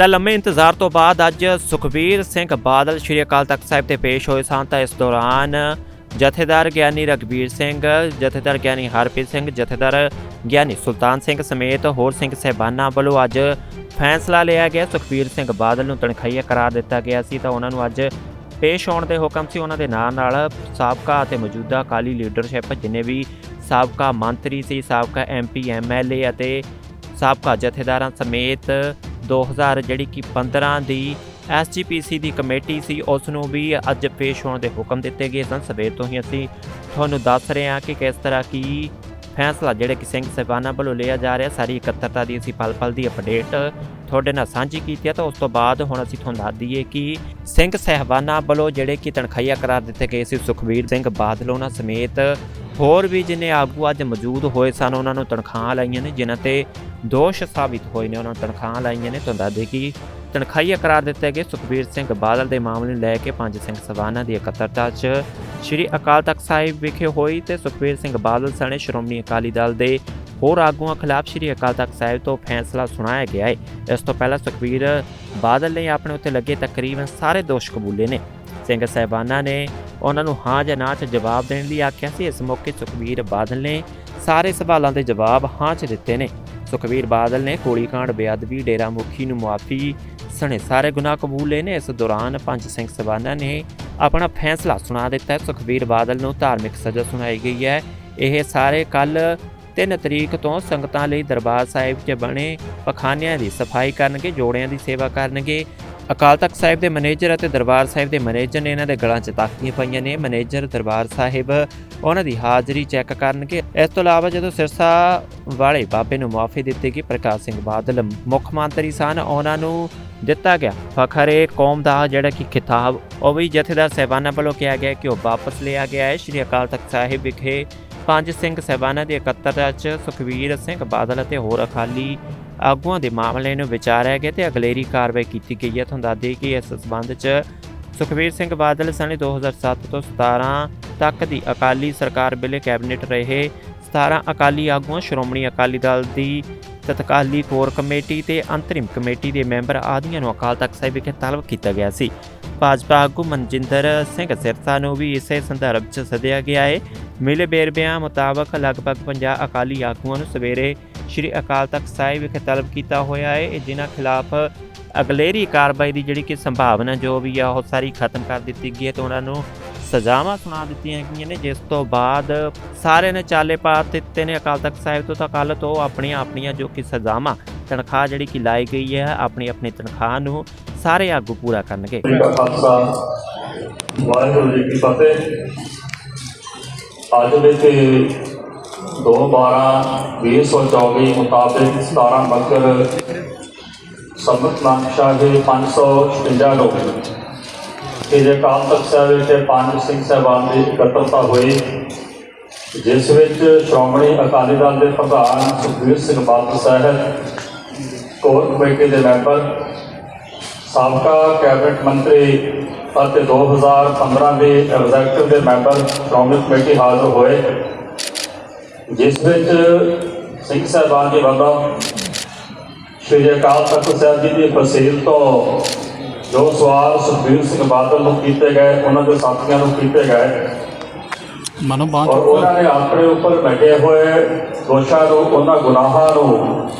ਤਾਂ ਲੰਮੇ ਇੰਤਜ਼ਾਰ ਤੋਂ ਬਾਅਦ ਅੱਜ ਸੁਖਬੀਰ ਸਿੰਘ ਬਾਦਲ ਸ਼੍ਰੀ ਅਕਾਲ ਤਖਤ ਸਾਹਿਬ ਤੇ ਪੇਸ਼ ਹੋਏ ਸਨ। ਤਾਂ ਇਸ ਦੌਰਾਨ ਜਥੇਦਾਰ ਗਿਆਨੀ ਰਗਵੀਰ ਸਿੰਘ, ਜਥੇਦਾਰ ਗਿਆਨੀ ਹਰਪ੍ਰੀਤ ਸਿੰਘ, ਜਥੇਦਾਰ ਗਿਆਨੀ ਸੁਲਤਾਨ ਸਿੰਘ ਸਮੇਤ ਹੋਰ ਸਿੰਘ ਸਹਿਬਾਨਾਂ ਵੱਲੋਂ ਅੱਜ ਫੈਸਲਾ ਲਿਆ ਗਿਆ। ਸੁਖਬੀਰ ਸਿੰਘ ਬਾਦਲ ਨੂੰ ਤਨਖਾਹੀਆ ਕਰਾਰ ਦਿੱਤਾ ਗਿਆ ਸੀ। ਤਾਂ ਉਹਨਾਂ ਨੂੰ ਅੱਜ ਪੇਸ਼ ਹੋਣ ਦੇ ਹੁਕਮ ਸੀ। ਉਹਨਾਂ ਦੇ ਨਾਲ ਨਾਲ ਸਾਬਕਾ ਅਤੇ ਮੌਜੂਦਾ ਅਕਾਲੀ ਲੀਡਰਸ਼ਿਪ ਜਿੰਨੇ ਵੀ ਸਾਬਕਾ ਮੰਤਰੀ ਸੀ, ਸਾਬਕਾ ਐਮਪੀ ਐਮਐਲਏ ਅਤੇ ਸਾਬਕਾ ਜਥੇਦਾਰਾਂ ਸਮੇਤ 2000 ਜਿਹੜੀ ਕਿ 15 ਦੀ ਐਸਜੀਪੀਸੀ ਦੀ ਕਮੇਟੀ ਸੀ, ਉਸ ਨੂੰ ਵੀ ਅੱਜ ਪੇਸ਼ ਹੋਣ ਦੇ ਹੁਕਮ ਦਿੱਤੇ ਗਏ ਸਨ। ਸਵੇਰ ਤੋਂ ਹੀ ਅਸੀਂ ਤੁਹਾਨੂੰ ਦੱਸ ਰਹੇ ਹਾਂ ਕਿ ਕਿਸ ਤਰ੍ਹਾਂ ਕੀ ਫੈਸਲਾ ਜਿਹੜੇ ਕਿ ਸਿੰਘ ਸਾਹਿਬਾਨਾਂ ਵੱਲੋਂ ਲਿਆ ਜਾ ਰਿਹਾ, ਸਾਰੀ ਇਕੱਤਰਤਾ ਦੀ ਅਸੀਂ ਪਲ-ਪਲ ਦੀ ਅਪਡੇਟ ਤੁਹਾਡੇ ਨਾਲ ਸਾਂਝੀ ਕੀਤੀ ਹੈ ਤਾਂ ਉਸ ਤੋਂ ਬਾਅਦ ਹੁਣ ਅਸੀਂ ਤੁਹਾਨੂੰ ਦੱਸ ਦਈਏ ਕਿ ਸਿੰਘ ਸਾਹਿਬਾਨਾਂ ਵੱਲੋਂ ਜਿਹੜੇ ਕਿ ਤਨਖਾਹੀਆ ਕਰਾਰ ਦਿੱਤੇ ਗਏ ਸੀ, ਸੁਖਬੀਰ ਸਿੰਘ ਬਾਦਲ ਉਹਨਾਂ ਸਮੇਤ ਹੋਰ ਵੀ ਜਿਨੇ ਆਗੂ ਅੱਜ ਮੌਜੂਦ ਹੋਏ ਸਨ, ਉਹਨਾਂ ਨੂੰ ਤਨਖਾਹਾਂ ਲਾਈਆਂ ਨੇ, ਜਿਨ੍ਹਾਂ ਤੇ ਦੋਸ਼ ਸਾਬਿਤ ਹੋਏ ਨੇ। ਉਹਨਾਂ ਨੂੰ ਤਨਖਾਹਾਂ ਲਾਈਆਂ ਨੇ। ਤੁਹਾਨੂੰ ਦੱਸ ਦੇ ਕਿ ਤਨਖਾਹੀਆ ਕਰਾਰ ਦਿੱਤੇ ਗਏ ਸੁਖਬੀਰ ਸਿੰਘ ਬਾਦਲ ਦੇ ਮਾਮਲੇ ਨੂੰ ਲੈ ਕੇ ਪੰਜ ਸਿੰਘ ਸਵਾਨਾਂ ਦੀ ਇਕੱਤਰਤਾ 'ਚ ਸ਼੍ਰੀ ਅਕਾਲ ਤਖਤ ਸਾਹਿਬ ਵਿਖੇ ਹੋਈ ਤੇ ਸੁਖਬੀਰ ਸਿੰਘ ਬਾਦਲ ਸਣੇ ਸ਼੍ਰੋਮਣੀ ਅਕਾਲੀ ਦਲ ਦੇ ਹੋਰ ਆਗੂਆਂ ਖਿਲਾਫ ਸ਼੍ਰੀ ਅਕਾਲ ਤਖਤ ਸਾਹਿਬ ਤੋਂ ਫੈਸਲਾ ਸੁਣਾਇਆ ਗਿਆ ਹੈ। ਇਸ ਤੋਂ ਪਹਿਲਾਂ ਸੁਖਬੀਰ ਬਾਦਲ ਨੇ ਆਪਣੇ ਉੱਤੇ ਲੱਗੇ ਤਕਰੀਬਨ ਸਾਰੇ ਦੋਸ਼ ਕਬੂਲੇ ਨੇ। ਸਿੰਘ ਸਾਹਿਬਾਨਾਂ ਨੇ ਉਹਨਾਂ ਨੂੰ ਹਾਂ ਜਾਂ ਨਾ 'ਚ ਜਵਾਬ ਦੇਣ ਲਈ ਆਖਿਆ ਸੀ। ਇਸ ਮੌਕੇ ਸੁਖਬੀਰ ਬਾਦਲ ਨੇ ਸਾਰੇ ਸਵਾਲਾਂ ਦੇ ਜਵਾਬ ਹਾਂ 'ਚ ਦਿੱਤੇ ਨੇ। ਸੁਖਬੀਰ ਬਾਦਲ ਨੇ ਗੋਲੀकांड ਬੇਅਦਬੀ ਡੇਰਾ ਮੁਖੀ ਨੂੰ ਮੁਆਫੀ ਸਣੇ ਸਾਰੇ ਗੁਨਾਹ ਕਬੂਲੇ ਨੇ। ਇਸ ਦੌਰਾਨ ਪੰਜ ਸਿੰਘ ਸਵਾਨਾ ਨੇ ਆਪਣਾ ਫੈਸਲਾ ਸੁਣਾ ਦਿੱਤਾ। ਹੈ ਸੁਖਬੀਰ ਬਾਦਲ ਨੂੰ ਧਾਰਮਿਕ ਸਜ਼ਾ ਸੁਣਾਈ ਗਈ ਹੈ। ਇਹ ਸਾਰੇ ਕੱਲ 3 ਤਰੀਕ ਤੋਂ ਸੰਗਤਾਂ ਲਈ ਦਰਬਾਰ ਸਾਹਿਬ 'ਚ ਬਣੇ ਪਖਾਨਿਆਂ ਦੀ ਸਫ਼ਾਈ ਕਰਨਗੇ, ਜੋੜਿਆਂ ਦੀ ਸੇਵਾ ਕਰਨਗੇ। ਅਕਾਲ ਤਖਤ ਸਾਹਿਬ ਦੇ ਮੈਨੇਜਰ ਅਤੇ ਦਰਬਾਰ ਸਾਹਿਬ ਦੇ ਮੈਨੇਜਰ ਨੇ ਇਹਨਾਂ ਦੇ ਗਲਾਂ 'ਚ ਤਾਕੀਆਂ ਪਈਆਂ ਨੇ। ਮੈਨੇਜਰ ਦਰਬਾਰ ਸਾਹਿਬ ਉਹਨਾਂ ਦੀ ਹਾਜ਼ਰੀ ਚੈੱਕ ਕਰਨਗੇ। ਇਸ ਤੋਂ ਇਲਾਵਾ ਜਦੋਂ ਸਿਰਸਾ ਵਾਲੇ ਬਾਬੇ ਨੂੰ ਮਾਫੀ ਦਿੱਤੀ ਗਈ, ਪ੍ਰਕਾਸ਼ ਸਿੰਘ ਬਾਦਲ ਮੁੱਖ ਮੰਤਰੀ ਸਨ। ਉਹਨਾਂ ਨੂੰ ਦਿੱਤਾ ਗਿਆ ਫਖਰੇ। ਕੌਮ ਦਾ ਜਿਹੜਾ ਕਿ ਖਿਤਾਬ, ਉਹ ਵੀ ਜਥੇਦਾਰ ਸਹਿਬਾਨਾਂ ਵੱਲੋਂ ਕਿਹਾ ਗਿਆ ਕਿ ਉਹ ਵਾਪਸ ਲਿਆ ਗਿਆ ਹੈ। ਸ਼੍ਰੀ ਅਕਾਲ ਤਖਤ ਸਾਹਿਬ ਵਿਖੇ ਪੰਜ ਸਿੰਘ ਸਹਿਬਾਨਾਂ ਦੇ ਇਕੱਤਰਤਾ 'ਚ ਸੁਖਵੀਰ ਸਿੰਘ ਬਾਦਲ ਅਤੇ ਹੋਰ ਅਕਾਲੀ ਆਗੂਆਂ ਦੇ ਮਾਮਲੇ ਨੂੰ ਵਿਚਾਰਿਆ ਗਿਆ ਤੇ ਅਗਲੇਰੀ ਕਾਰਵਾਈ ਕੀਤੀ ਗਈ ਹੈ। ਤੁਹਾਨੂੰ ਦੱਸ ਦਈਏ ਕਿ ਇਸ ਸਬੰਧ 'ਚ ਸੁਖਵੀਰ ਸਿੰਘ ਬਾਦਲ ਸਣੇ 2007 ਤੋਂ 17 ਤੱਕ ਦੀ ਅਕਾਲੀ ਸਰਕਾਰ ਵੇਲੇ ਕੈਬਨਿਟ ਰਹੇ। 17 ਅਕਾਲੀ ਆਗੂਆਂ, ਸ਼੍ਰੋਮਣੀ ਅਕਾਲੀ ਦਲ ਦੀ ਤਤਕਾਲੀ ਕੋਰ ਕਮੇਟੀ ਤੇ ਅੰਤਰਿਮ ਕਮੇਟੀ ਦੇ ਮੈਂਬਰ ਆਦੀਆਂ ਨੂੰ ਅਕਾਲ ਤਖਤ ਸਾਹਿਬ ਵਿਖੇ ਤਲਬ ਕੀਤਾ ਗਿਆ ਸੀ। ਭਾਜਪਾ ਆਗੂ ਮਨਜਿੰਦਰ ਸਿੰਘ ਸਿਰਸਾ ਨੂੰ ਵੀ ਇਸੇ ਸੰਦਰਭ 'ਚ ਸੱਦਿਆ ਗਿਆ ਹੈ ਮਿਲੇ ਬੇਰਬਿਆਂ ਮੁਤਾਬਕ ਲਗਭਗ 50 ਅਕਾਲੀ ਆਗੂਆਂ ਨੂੰ ਸਵੇਰੇ ਸ਼੍ਰੀ ਅਕਾਲ ਤਖਤ ਸਾਹਿਬ ਵਿਖੇ ਤਲਬ ਕੀਤਾ ਹੋਇਆ ਹੈ ਜਿਨ੍ਹਾਂ ਖਿਲਾਫ ਅਗਲੇਰੀ ਕਾਰਵਾਈ ਦੀ ਜਿਹੜੀ ਕਿ ਸੰਭਾਵਨਾ ਜੋ ਵੀ ਆ, ਉਹ ਸਾਰੀ ਖਤਮ ਕਰ ਦਿੱਤੀ ਗਈ ਹੈ ਤੇ ਉਹਨਾਂ ਨੂੰ ਸਜ਼ਾਵਾਂ ਸੁਣਾ ਦਿੱਤੀਆਂ ਗਈਆਂ ਨੇ। ਜਿਸ ਤੋਂ ਬਾਅਦ ਸਾਰੇ ਨੇ ਚਾਲੇ ਪਾ ਦਿੱਤੇ ਨੇ। ਅਕਾਲ ਤਖਤ ਸਾਹਿਬ ਤੋਂ ਤਾਂ ਕੱਲ ਤੋਂ ਆਪਣੀਆਂ ਆਪਣੀਆਂ ਜੋ ਕਿ ਸਜ਼ਾਵਾਂ ਤਨਖਾਹ ਜਿਹੜੀ ਕਿ ਲਾਈ ਗਈ ਹੈ, ਆਪਣੀ ਆਪਣੀ ਤਨਖਾਹ ਨੂੰ ਸਾਰੇ ਆਗੂ ਪੂਰਾ ਕਰਨਗੇ। ਖਾਲਸਾ, ਵਾਹਿਗੁਰੂ ਜੀ ਕੀ ਫਤਿਹ। ਅੱਜ ਦੇ ਤੇ 2 12 2024 ਮੁਤਾਬਿਕ 17 ਮਕਰ ਸੰਮਤ ਲਾਂਛਾ ਦੇ 556 ਲੋਕ ਇਹ ਕਾਲ ਤਖਤ ਸਾਹਿਬ ਵਿੱਚ ਪੰਜ ਸਿੰਘ ਸਾਹਿਬਾਨ ਦੀ ਇਕੱਤਰਤਾ ਹੋਈ, ਜਿਸ ਵਿੱਚ ਸ਼੍ਰੋਮਣੀ ਅਕਾਲੀ ਦਲ ਦੇ ਪ੍ਰਧਾਨ ਸੁਖਬੀਰ ਸਿੰਘ ਬਾਦਲ ਸਾਹਿਬ ਕੋਰ ਕਮੇਟੀ ਦੇ ਮੈਂਬਰ ਸਾਬਕਾ ਕੈਬਨਿਟ ਮੰਤਰੀ ਅਤੇ 2015 ਦੇ ਐਗਜ਼ੈਕਟਿਵ ਦੇ ਮੈਂਬਰ ਸ਼੍ਰੋਮਣੀ ਕਮੇਟੀ ਹਾਜ਼ਰ ਹੋਏ ਜਿਸ ਵਿੱਚ ਸਿੰਘ ਸਾਹਿਬਾਨ ਜੀ ਵੱਲੋਂ ਸ਼੍ਰੀ ਅਕਾਲ ਤਖਤ ਸਾਹਿਬ ਜੀ ਦੀ ਫਸੀਲ ਤੋਂ ਜੋ ਸਵਾਲ ਸੁਖਬੀਰ ਸਿੰਘ ਬਾਦਲ ਨੂੰ ਕੀਤੇ ਗਏ ਉਹਨਾਂ ਦੇ ਸਾਥੀਆਂ ਨੂੰ ਕੀਤੇ ਗਏ। ਮਨੋ ਉਹਨਾਂ ਨੇ ਆਪਣੇ ਉੱਪਰ ਲੱਗੇ ਹੋਏ ਦੋਸ਼ਾਂ ਨੂੰ ਉਹਨਾਂ ਗੁਨਾਹਾਂ ਨੂੰ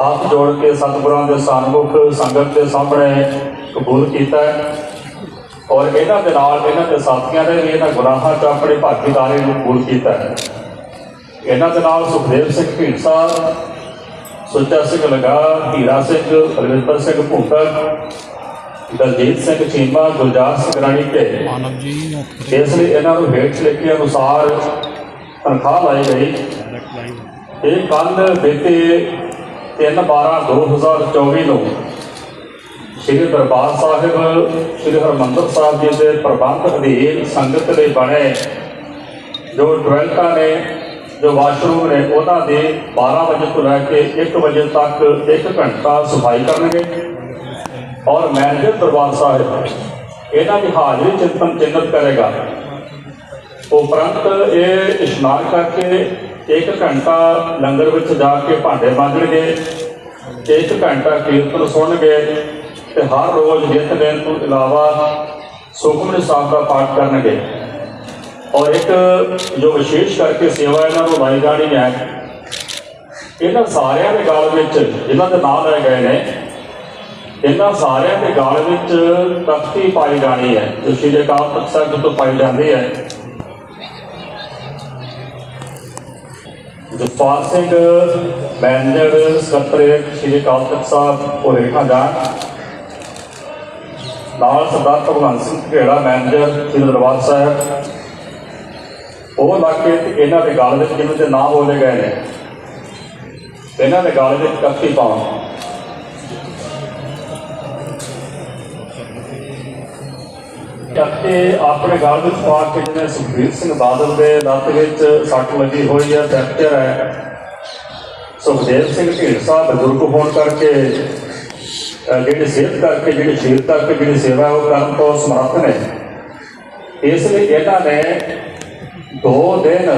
ਹੱਥ ਜੋੜ ਕੇ ਸਤਿਗੁਰਾਂ ਦੇ ਸਨਮੁਖ ਸੰਗਤ ਦੇ ਸਾਹਮਣੇ ਕਬੂਲ ਕੀਤਾ ਹੈ। ਔਰ ਇਹਨਾਂ ਦੇ ਨਾਲ ਇਹਨਾਂ ਦੇ ਸਾਥੀਆਂ ਨੇ ਵੀ ਇਹਨਾਂ ਗੁਨਾਹਾਂ 'ਚ ਆਪਣੀ ਭਾਗੀਦਾਰੀ ਨੂੰ ਕਬੂਲ ਕੀਤਾ ਹੈ। ਇਹਨਾਂ ਦੇ ਨਾਲ ਸੁਖਦੇਵ ਸਿੰਘ ਢੀਂਡਸਾ ਸੁੱਚਾ ਸਿੰਘ ਲਗਾ ਹੀਰਾ ਸਿੰਘ ਰਵਿੰਦਰ ਸਿੰਘ ਭੁੱਟਰ ਦਲਜੀਤ ਸਿੰਘ ਚੀਮਾ ਗੁਰਜਾਤ ਸਿੰਘ ਰਾਣੀ ਤੇ ਮਾਨਵ ਜੀ ਇਸ ਲਈ ਇਹਨਾਂ ਨੂੰ ਹੇਠ ਲਿਖੇ ਅਨੁਸਾਰ ਤਨਖਾਹ ਲਾਈ ਗਈ। ਇਹ ਕੱਲ ਬੀਤੇ 3/12/2024 ਨੂੰ ਸ੍ਰੀ ਦਰਬਾਰ ਸਾਹਿਬ, ਸ੍ਰੀ ਹਰਮੰਦਰ ਸਾਹਿਬ ਜੀ ਦੇ ਪ੍ਰਬੰਧ ਅਧੀਨ ਸੰਗਤ ਲਈ ਬਣੇ ਜੋ ਟੋਇਲਟਾਂ ਨੇ, ਜੋ ਵਾਸ਼ਰੂਮ ਨੇ, ਉਹਨਾਂ ਦੇ 12 ਵਜੇ ਤੋਂ ਲੈ ਕੇ 1 ਵਜੇ ਤੱਕ 1 ਘੰਟਾ ਸਫ਼ਾਈ ਕਰਨਗੇ। ਔਰ ਮੈਨੇਜਰ ਦਰਬਾਰ ਸਾਹਿਬ, ਇਹਨਾਂ ਦੀ ਹਾਜ਼ਰੀ ਚਿੰਤਨ ਚਿੰਨਤ ਕਰੇਗਾ। ਉਪਰੰਤ ਇਹ ਇਸ਼ਨਾਨ ਕਰਕੇ ਇੱਕ ਘੰਟਾ ਲੰਗਰ ਵਿੱਚ ਜਾ ਕੇ ਭਾਂਡੇ ਮਾਂਜਣਗੇ, ਇੱਕ ਘੰਟਾ ਕੀਰਤਨ ਸੁਣਨਗੇ ਤੇ ਹਰ ਰੋਜ਼ ਨਿਤਨੇਮ ਤੋਂ ਇਲਾਵਾ ਸੁਖਮਨੀ ਸਾਹਿਬ ਦਾ ਪਾਠ ਕਰਨਗੇ। ਔਰ ਇੱਕ ਜੋ ਵਿਸ਼ੇਸ਼ ਕਰਕੇ ਸੇਵਾ ਇਹਨਾਂ ਨੂੰ ਲਾਈ ਜਾਣੀ ਹੈ, ਇਹਨਾਂ ਸਾਰਿਆਂ ਦੇ ਗਾਲ ਵਿੱਚ ਜਿਨ੍ਹਾਂ ਦੇ ਨਾਮ ਲੈ ਗਏ ਨੇ, ਇਹਨਾਂ ਸਾਰਿਆਂ ਦੇ ਗਾਲ ਵਿੱਚ ਤਖਤੀ ਪਾਈ ਜਾਣੀ ਹੈ, ਜੋ ਸ਼੍ਰੀ ਅਕਾਲ ਤਖਤ ਸਾਹਿਬ ਤੋਂ ਪਾਈ ਜਾਂਦੀ ਹੈ। ਜਸਪਾਲ ਸਿੰਘ ਮੈਨੇਜਰ ਸਕੱਤਰ ਸ਼੍ਰੀ ਅਕਾਲ ਤਖਤ ਸਾਹਿਬ ਉਹ ਹੇਠਾਂ ਜਾਣ ਨਾਲ ਸਰਦਾਰ ਭਗਵੰਤ ਸਿੰਘ ਘੇੜਾ ਮੈਨੇਜਰ ਸ਼੍ਰੀ ਦਰਬਾਰ ਸਾਹਿਬ। ਉਹ ਇਲਾਕੇ ਇਹਨਾਂ ਦੇ ਗਲ ਵਿੱਚ ਜਿਨ੍ਹਾਂ ਦੇ ਨਾਮ ਬੋਲੇ ਗਏ ਨੇ, ਇਹਨਾਂ ਦੇ ਗਲ ਵਿੱਚ ਤਖਤੀ ਪਾਉਣ। ਤਖਤੇ ਆਪਣੇ ਗਲ ਵਿੱਚ ਪਾ ਕੇ ਜਿਵੇਂ ਸੁਖਬੀਰ ਸਿੰਘ ਬਾਦਲ ਦੇ ਲੱਤ ਵਿੱਚ ਸੱਟ ਲੱਗੀ ਹੋਈ ਹੈ ਫ੍ਰੈਕਚਰ ਹੈ। ਸੁਖਦੇਵ ਸਿੰਘ ਢੀਂਡਸਾ ਬਜ਼ੁਰਗ ਹੋਣ ਕਰਕੇ ਜਿਹੜੀ ਸਿਹਤ ਕਰਕੇ ਜਿਹੜੀ ਸ਼ਰੀਰ ਕਰਕੇ ਜਿਹੜੀ ਸੇਵਾ ਉਹ ਕਰਨ ਤੋਂ ਸਮਰੱਥ ਨੇ। ਇਸ ਲਈ ਇਹਨਾਂ ਨੇ ਦੋ ਦਿਨ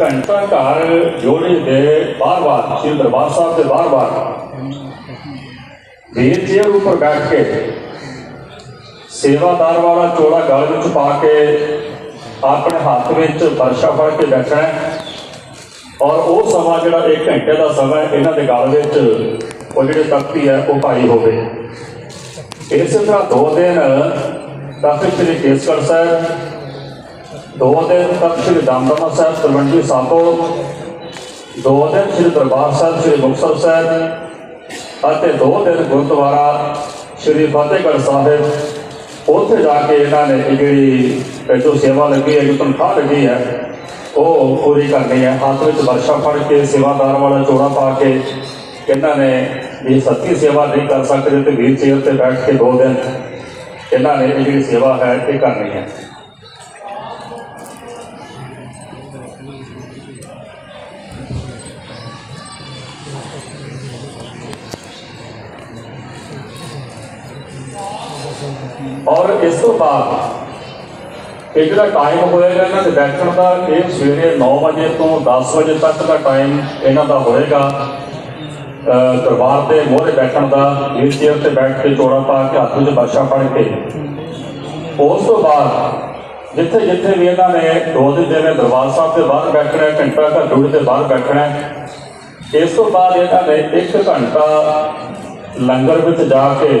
ਘੰਟਾ ਘਰ ਜੋੜੇ ਦੇ ਬਾਰ-ਬਾਰ ਸ਼੍ਰੀ ਦਰਬਾਰ ਸਾਹਿਬ ਦੇ ਬਾਰ-ਬਾਰ ਵੀਰ ਚੇਅਰ ਉੱਪਰ ਬੈਠ ਕੇ ਸੇਵਾਦਾਰ ਵਾਲਾ ਚੋਲਾ ਗਲ ਵਿੱਚ ਪਾ ਕੇ ਆਪਣੇ ਹੱਥ ਵਿੱਚ ਵਰਸ਼ਾ ਫੜ ਕੇ ਬੈਠਣਾ ਔਰ ਉਹ ਸਮਾਂ ਜਿਹੜਾ 1 ਘੰਟੇ ਦਾ ਸਮਾਂ ਇਹਨਾਂ ਦੇ ਗਲ ਵਿੱਚ ਉਹ ਜਿਹੜੇ ਤਖਤੀ ਹੈ, ਉਹ ਪਾਈ ਹੋਵੇ ਇਸੇ ਤਰ੍ਹਾਂ ਦੋ ਦਿਨ ਤਖਤ ਸ੍ਰੀ ਕੇਸਗੜ੍ਹ ਸਾਹਿਬ, ਦੋ ਦਿਨ ਤਖਤ ਸ੍ਰੀ ਦਮਦਮਾ ਸਾਹਿਬ, ਤਲਵੰਡੀ ਸਾਬੋ, ਦੋ ਦਿਨ ਸ੍ਰੀ ਦਰਬਾਰ ਸਾਹਿਬ, ਸ੍ਰੀ ਮੁਕਤਸਰ ਸਾਹਿਬ, ਅਤੇ ਦੋ ਦਿਨ ਗੁਰਦੁਆਰਾ ਸ੍ਰੀ ਫਤਿਹਗੜ੍ਹ ਸਾਹਿਬ ਉੱਥੇ ਜਾ ਕੇ ਇਹਨਾਂ ਨੇ ਜਿਹੜੀ ਜੋ ਸੇਵਾ ਲੱਗੀ ਹੈ, ਜੋ ਤਨਖਾਹ ਲੱਗੀ ਹੈ, ਉਹ ਪੂਰੀ ਕਰਨੀ ਹੈ। ਹੱਥ ਵਿੱਚ ਵਰਸ਼ਾ ਫੜ ਕੇ, ਸੇਵਾਦਾਰ ਵਾਲਾ ਚੋੜਾ ਪਾ ਕੇ ਇਹਨਾਂ ਨੇ ਇਹ ਸੱਚੀ ਸੇਵਾ ਨਹੀਂ ਕਰ ਸਕਦੇ ਤੇ ਵੀਰ ਚੇਅਰ ਤੇ ਬੈਠ ਕੇ ਦੋ ਦਿਨ ਇਹਨਾਂ ਨੇ ਇਹ ਜਿਹੜੀ ਸੇਵਾ ਹੈ, ਇਹ ਕਰਨੀ ਹੈ। ਔਰ ਇਸ ਤੋਂ ਬਾਅਦ ਇਹ ਜਿਹੜਾ ਟਾਈਮ ਹੋਏਗਾ ਇਹਨਾਂ ਦੇ ਬੈਠਣ ਦਾ, ਇਹ ਸਵੇਰੇ 9 ਵਜੇ ਤੋਂ 10 ਵਜੇ ਤੱਕ ਦਾ ਟਾਈਮ ਇਹਨਾਂ ਦਾ ਹੋਏਗਾ। ਦਰਬਾਰ ਦੇ ਮੋਹਰੇ ਬੈਠਣ ਦਾ ਵੀਲ ਚੇਅਰ ਤੇ ਬੈਠ ਕੇ ਚੋੜਾ ਪਾ ਕੇ ਹੱਥ ਵਿੱਚ ਬਾਸ਼ਾ ਫੜ ਕੇ। ਉਸ ਤੋਂ ਬਾਅਦ ਜਿੱਥੇ ਜਿੱਥੇ ਵੀ ਇਹਨਾਂ ਨੇ ਦੋ ਦਿਨ ਜਿਵੇਂ ਦਰਬਾਰ ਸਾਹਿਬ ਦੇ ਬਾਹਰ ਬੈਠਣਾ, ਘੰਟਾ ਘਰ ਡੂੜ ਦੇ ਬਾਹਰ ਬੈਠਣਾ, ਇਸ ਤੋਂ ਬਾਅਦ ਇਹਨਾਂ ਨੇ 1 ਘੰਟਾ ਲੰਗਰ ਵਿੱਚ ਜਾ ਕੇ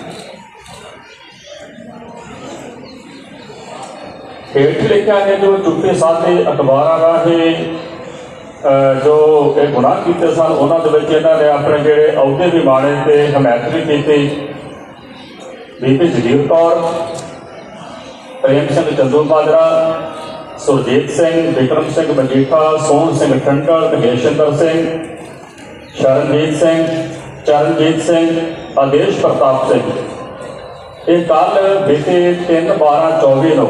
ਹੇਠ ਲਿਖਿਆ ਹੈ ਜੋ ਚੁੱਪੇ ਸਾਧੇ ਅਖਬਾਰਾਂ ਰਾਹੀਂ ਜੋ ਇਹ ਗੁਨਾਹ ਕੀਤੇ ਸਨ, ਉਹਨਾਂ ਦੇ ਵਿੱਚ ਇਹਨਾਂ ਨੇ ਆਪਣੇ ਜਿਹੜੇ ਅਹੁਦੇ ਵੀ ਮਾਣੇ ਤੇ ਹਮਾਇਤ ਵੀ ਕੀਤੀ। ਬੀਬੀ ਜਗੀਰ ਕੌਰ, ਪ੍ਰੇਮ ਸਿੰਘ ਚੰਦੂ ਮਾਜਰਾ ਸੁਰਜੀਤ ਸਿੰਘ, ਵਿਕਰਮ ਸਿੰਘ ਮਜੀਠਾ ਸੋਹਣ ਸਿੰਘ ਠੰਡਲ ਮਹੇਸ਼ਿੰਦਰ ਸਿੰਘ, ਸ਼ਰਨਜੀਤ ਸਿੰਘ, ਚਰਨਜੀਤ ਸਿੰਘ, ਆਦੇਸ਼ ਪ੍ਰਤਾਪ ਸਿੰਘ। ਇਹ ਕੱਲ ਬੀਤੇ 3 12 24 ਨੂੰ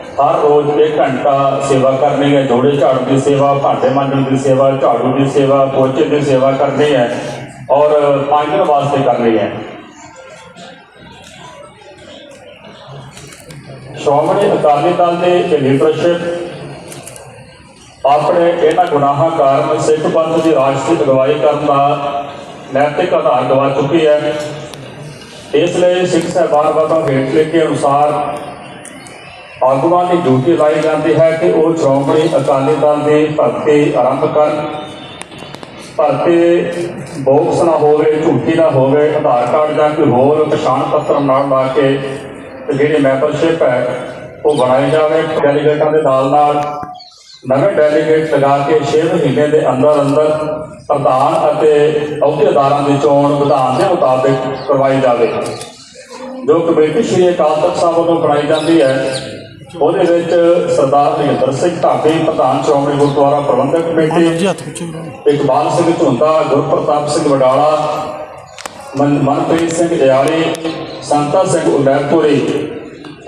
ਹਰ ਰੋਜ਼ 1 ਘੰਟਾ ਸੇਵਾ ਕਰਨੀ ਹੈ। ਜੋੜੇ ਝਾੜੂ ਦੀ ਸੇਵਾ, ਭਾਂਡੇ ਮਾਂਜਣ ਦੀ ਸੇਵਾ, ਝਾੜੂ ਦੀ ਸੇਵਾ, ਪੋਚੇ ਦੀ ਸੇਵਾ ਕਰਨੀ ਹੈ ਔਰ ਪੰਜ ਦਿਨ ਵਾਸਤੇ ਕਰਨੀ ਹੈ। ਸ਼੍ਰੋਮਣੀ ਅਕਾਲੀ ਦਲ ਦੇ ਲੀਡਰਸ਼ਿਪ ਆਪਣੇ ਇਹਨਾਂ ਗੁਨਾਹਾਂ ਕਾਰਨ ਸਿੱਖ ਪੰਥ ਦੀ ਰਾਜਸੀ ਅਗਵਾਈ ਕਰਨ ਦਾ ਨੈਤਿਕ ਆਧਾਰ ਗਵਾ ਚੁੱਕੀ ਹੈ। ਇਸ ਲਈ ਸਿੱਖ ਸਾਹਿਬਾਨ ਵੱਲੋਂ ਹੇਠ ਲਿਖੇ ਅਨੁਸਾਰ ਆਗੂਆਂ ਦੀ ਡਿਊਟੀ ਲਾਈ ਜਾਂਦੀ ਹੈ ਕਿ ਉਹ ਸ਼੍ਰੋਮਣੀ ਅਕਾਲੀ ਦਲ ਦੀ ਭਰਤੀ ਆਰੰਭ ਕਰਨ। ਭਰਤੀ ਬੋਕਸ ਨਾ ਹੋਵੇ, ਝੂਠੀ ਨਾ ਹੋਵੇ, ਆਧਾਰ ਕਾਰਡ ਜਾਂ ਕੋਈ ਹੋਰ ਪਛਾਣ ਪੱਤਰ ਨਾਲ ਲਾ ਕੇ ਤੇ ਜਿਹੜੀ ਮੈਂਬਰਸ਼ਿਪ ਹੈ, ਉਹ ਬਣਾਈ ਜਾਵੇ। ਡੈਲੀਗੇਟਾਂ ਦੇ ਨਾਲ ਨਾਲ ਨਵੇਂ ਡੈਲੀਗੇਟ ਲਗਾ ਕੇ 6 ਮਹੀਨੇ ਦੇ ਅੰਦਰ ਅੰਦਰ ਪ੍ਰਧਾਨ ਅਤੇ ਅਹੁਦੇਦਾਰਾਂ ਦੀ ਚੋਣ ਵਿਧਾਨ ਦੇ ਮੁਤਾਬਿਕ ਕਰਵਾਈ ਜਾਵੇ। ਜੋ ਕਮੇਟੀ ਸ਼੍ਰੀ ਅਕਾਲ ਤਖਤ ਸਾਹਿਬ ਵੱਲੋਂ ਬਣਾਈ ਜਾਂਦੀ ਹੈ ਉਹਦੇ ਵਿੱਚ ਸਰਦਾਰ ਹਰਿੰਦਰ ਸਿੰਘ ਢਾਬੇ ਪ੍ਰਧਾਨ ਸ਼੍ਰੋਮਣੀ ਗੁਰਦੁਆਰਾ ਪ੍ਰਬੰਧਕ ਕਮੇਟੀ ਇਕਬਾਲ ਸਿੰਘ ਝੁੰਦਾ ਗੁਰਪ੍ਰਤਾਪ ਸਿੰਘ ਵਡਾਲਾ ਮਨ ਮਨਪ੍ਰੀਤ ਸਿੰਘ ਦਿਆਲੀ ਸੰਤਾ ਸਿੰਘ ਉਮੈਦਪੁਰੀ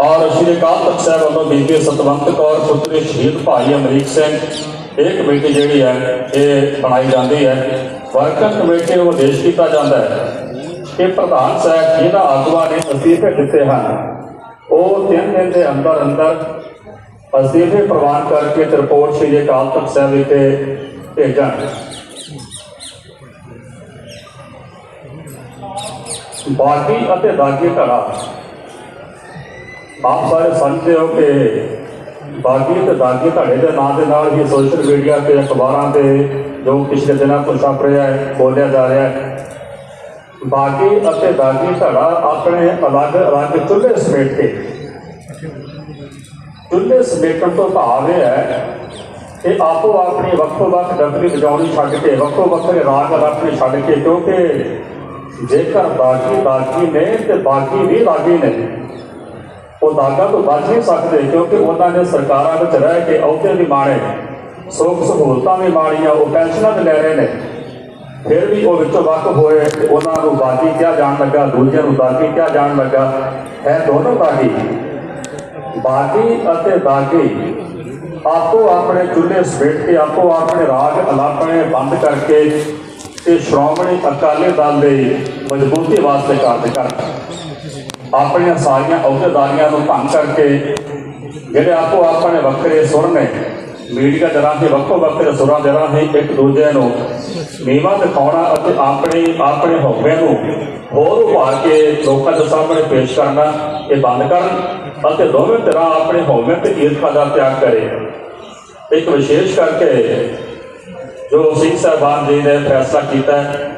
ਔਰ ਸ਼੍ਰੀ ਅਕਾਲ ਤਖਤ ਸਾਹਿਬ ਵੱਲੋਂ ਬੀਬੀ ਸਤਵੰਤ ਕੌਰ ਪੁੱਤਰੀ ਸ਼ਹੀਦ ਭਾਈ ਅਮਰੀਕ ਸਿੰਘ ਇਹ ਕਮੇਟੀ ਜਿਹੜੀ ਹੈ ਇਹ ਬਣਾਈ ਜਾਂਦੀ ਹੈ। ਵਰਕਰ ਕਮੇਟੀ ਨੂੰ ਆਦੇਸ਼ ਕੀਤਾ ਜਾਂਦਾ ਹੈ ਕਿ ਪ੍ਰਧਾਨ ਸਾਹਿਬ ਜਿਹਨਾਂ ਆਗੂਆਂ ਨੇ ਅਸਤੀਫੇ ਦਿੱਤੇ ਹਨ ਉਹ ਤਿੰਨ ਦਿਨ ਦੇ ਅੰਦਰ ਅੰਦਰ ਅਸਤੀਫੇ ਪ੍ਰਵਾਨ ਕਰਕੇ ਤੇ ਰਿਪੋਰਟ ਸ਼੍ਰੀ ਅਕਾਲ ਤਖਤ ਸਾਹਿਬ ਵਿਖੇ ਭੇਜਣ ਬਾਗੀ ਅਤੇ ਦਾਗੀ ਧੜਾ ਆਪ ਸਾਰੇ ਸਮਝਦੇ ਹੋ ਕਿ ਬਾਗੀ ਤੇ ਦਾਗੀ ਧੜੇ ਦੇ ਨਾਂ ਦੇ ਨਾਲ ਹੀ ਸੋਸ਼ਲ ਮੀਡੀਆ ਤੇ ਅਖਬਾਰਾਂ ਤੇ ਜੋ ਪਿਛਲੇ ਦਿਨਾਂ ਤੋਂ ਛਪ ਰਿਹਾ ਹੈ, ਬੋਲਿਆ ਜਾ ਰਿਹਾ ਹੈ। ਬਾਗੀ ਅਤੇ ਦਾਗੀ ਧੜਾ ਆਪਣੇ ਅਲੱਗ ਅਲੱਗ ਚੁੱਲ੍ਹੇ ਸਮੇਟ ਕੇ। ਚੁੱਲ੍ਹੇ ਸਮੇਟਣ ਤੋਂ ਭਾਵ ਇਹ ਹੈ ਕਿ ਆਪੋ ਆਪਣੀ ਵੱਖੋ ਵੱਖ ਡਬਲੀ ਵਜਾਉਣੀ ਛੱਡ ਕੇ, ਵੱਖੋ ਵੱਖਰੇ ਰਾਗ ਰੱਖਣੇ ਛੱਡ ਕੇ, ਕਿਉਂਕਿ ਜੇਕਰ ਬਾਗੀ ਬਾਗੀ ਨੇ ਤੇ ਬਾਗੀ ਵੀ ਬਾਗੀ ਨੇ, ਉਹ ਦਾਗਾ ਤੋਂ ਬਚ ਨਹੀਂ ਸਕਦੇ, ਕਿਉਂਕਿ ਉਹਨਾਂ ਨੇ ਸਰਕਾਰਾਂ ਵਿੱਚ ਰਹਿ ਕੇ ਅਹੁਦੇ ਵੀ ਮਾਣੇ ਸੁੱਖ ਸਹੂਲਤਾਂ ਵੀ ਮਾਣੀਆਂ ਉਹ ਪੈਨਸ਼ਨਾਂ ਵੀ ਲੈ ਰਹੇ ਨੇ। ਫਿਰ ਵੀ ਉਹ ਵਿੱਚੋਂ ਵੱਖ ਹੋਏ ਤੇ ਉਹਨਾਂ ਨੂੰ ਬਾਗੀ ਕਿਹਾ ਜਾਣ ਲੱਗਾ, ਦੂਜਿਆਂ ਨੂੰ ਦਾਗੀ ਕਿਹਾ ਜਾਣ ਲੱਗਾ। ਹੈ ਦੋਨੋਂ ਬਾਗੀ ਬਾਗੀ ਅਤੇ ਦਾਗੀ ਆਪੋ ਆਪਣੇ ਚੁੱਲ੍ਹੇ ਸਮੇਟ ਕੇ, ਆਪੋ ਆਪਣੇ ਰਾਗ ਅਲਾਪਣੇ ਬੰਦ ਕਰਕੇ ਤੇ ਸ਼੍ਰੋਮਣੀ ਅਕਾਲੀ ਦਲ ਦੇ ਮਜ਼ਬੂਤੀ ਵਾਸਤੇ ਕਾਰਜ ਕਰਨ ਆਪਣੀਆਂ ਸਾਰੀਆਂ ਅਹੁਦੇਦਾਰੀਆਂ ਨੂੰ ਭੰਗ ਕਰਕੇ ਜਿਹੜੇ ਆਪੋ ਆਪਣੇ ਵੱਖਰੇ ਸੁਰ ਨੇ ਮੀਡੀਆ ਦੇ ਰਾਹੀਂ, ਵੱਖੋ ਵੱਖਰੇ ਸੁਰਾਂ ਦੇ ਰਾਹੀਂ ਇੱਕ ਦੂਜੇ ਨੂੰ ਨੀਵਾਂ ਦਿਖਾਉਣਾ ਅਤੇ ਆਪਣੇ ਆਪਣੇ ਹੌਵੇਂ ਨੂੰ ਹੋਰ ਉਭਾਰ ਕੇ ਲੋਕਾਂ ਦੇ ਸਾਹਮਣੇ ਪੇਸ਼ ਕਰਨਾ, ਇਹ ਬੰਦ ਕਰਨ ਅਤੇ ਦੋਵੇਂ ਤਰ੍ਹਾਂ ਆਪਣੇ ਹੌਵੇਂ ਤੇ ਈਰਖਾ ਦਾ ਤਿਆਗ ਕਰੇ। ਇੱਕ ਵਿਸ਼ੇਸ਼ ਕਰਕੇ ਜੋ ਸਿੰਘ ਸਾਹਿਬਾਨ ਜੀ ਨੇ ਫੈਸਲਾ ਕੀਤਾ ਹੈ,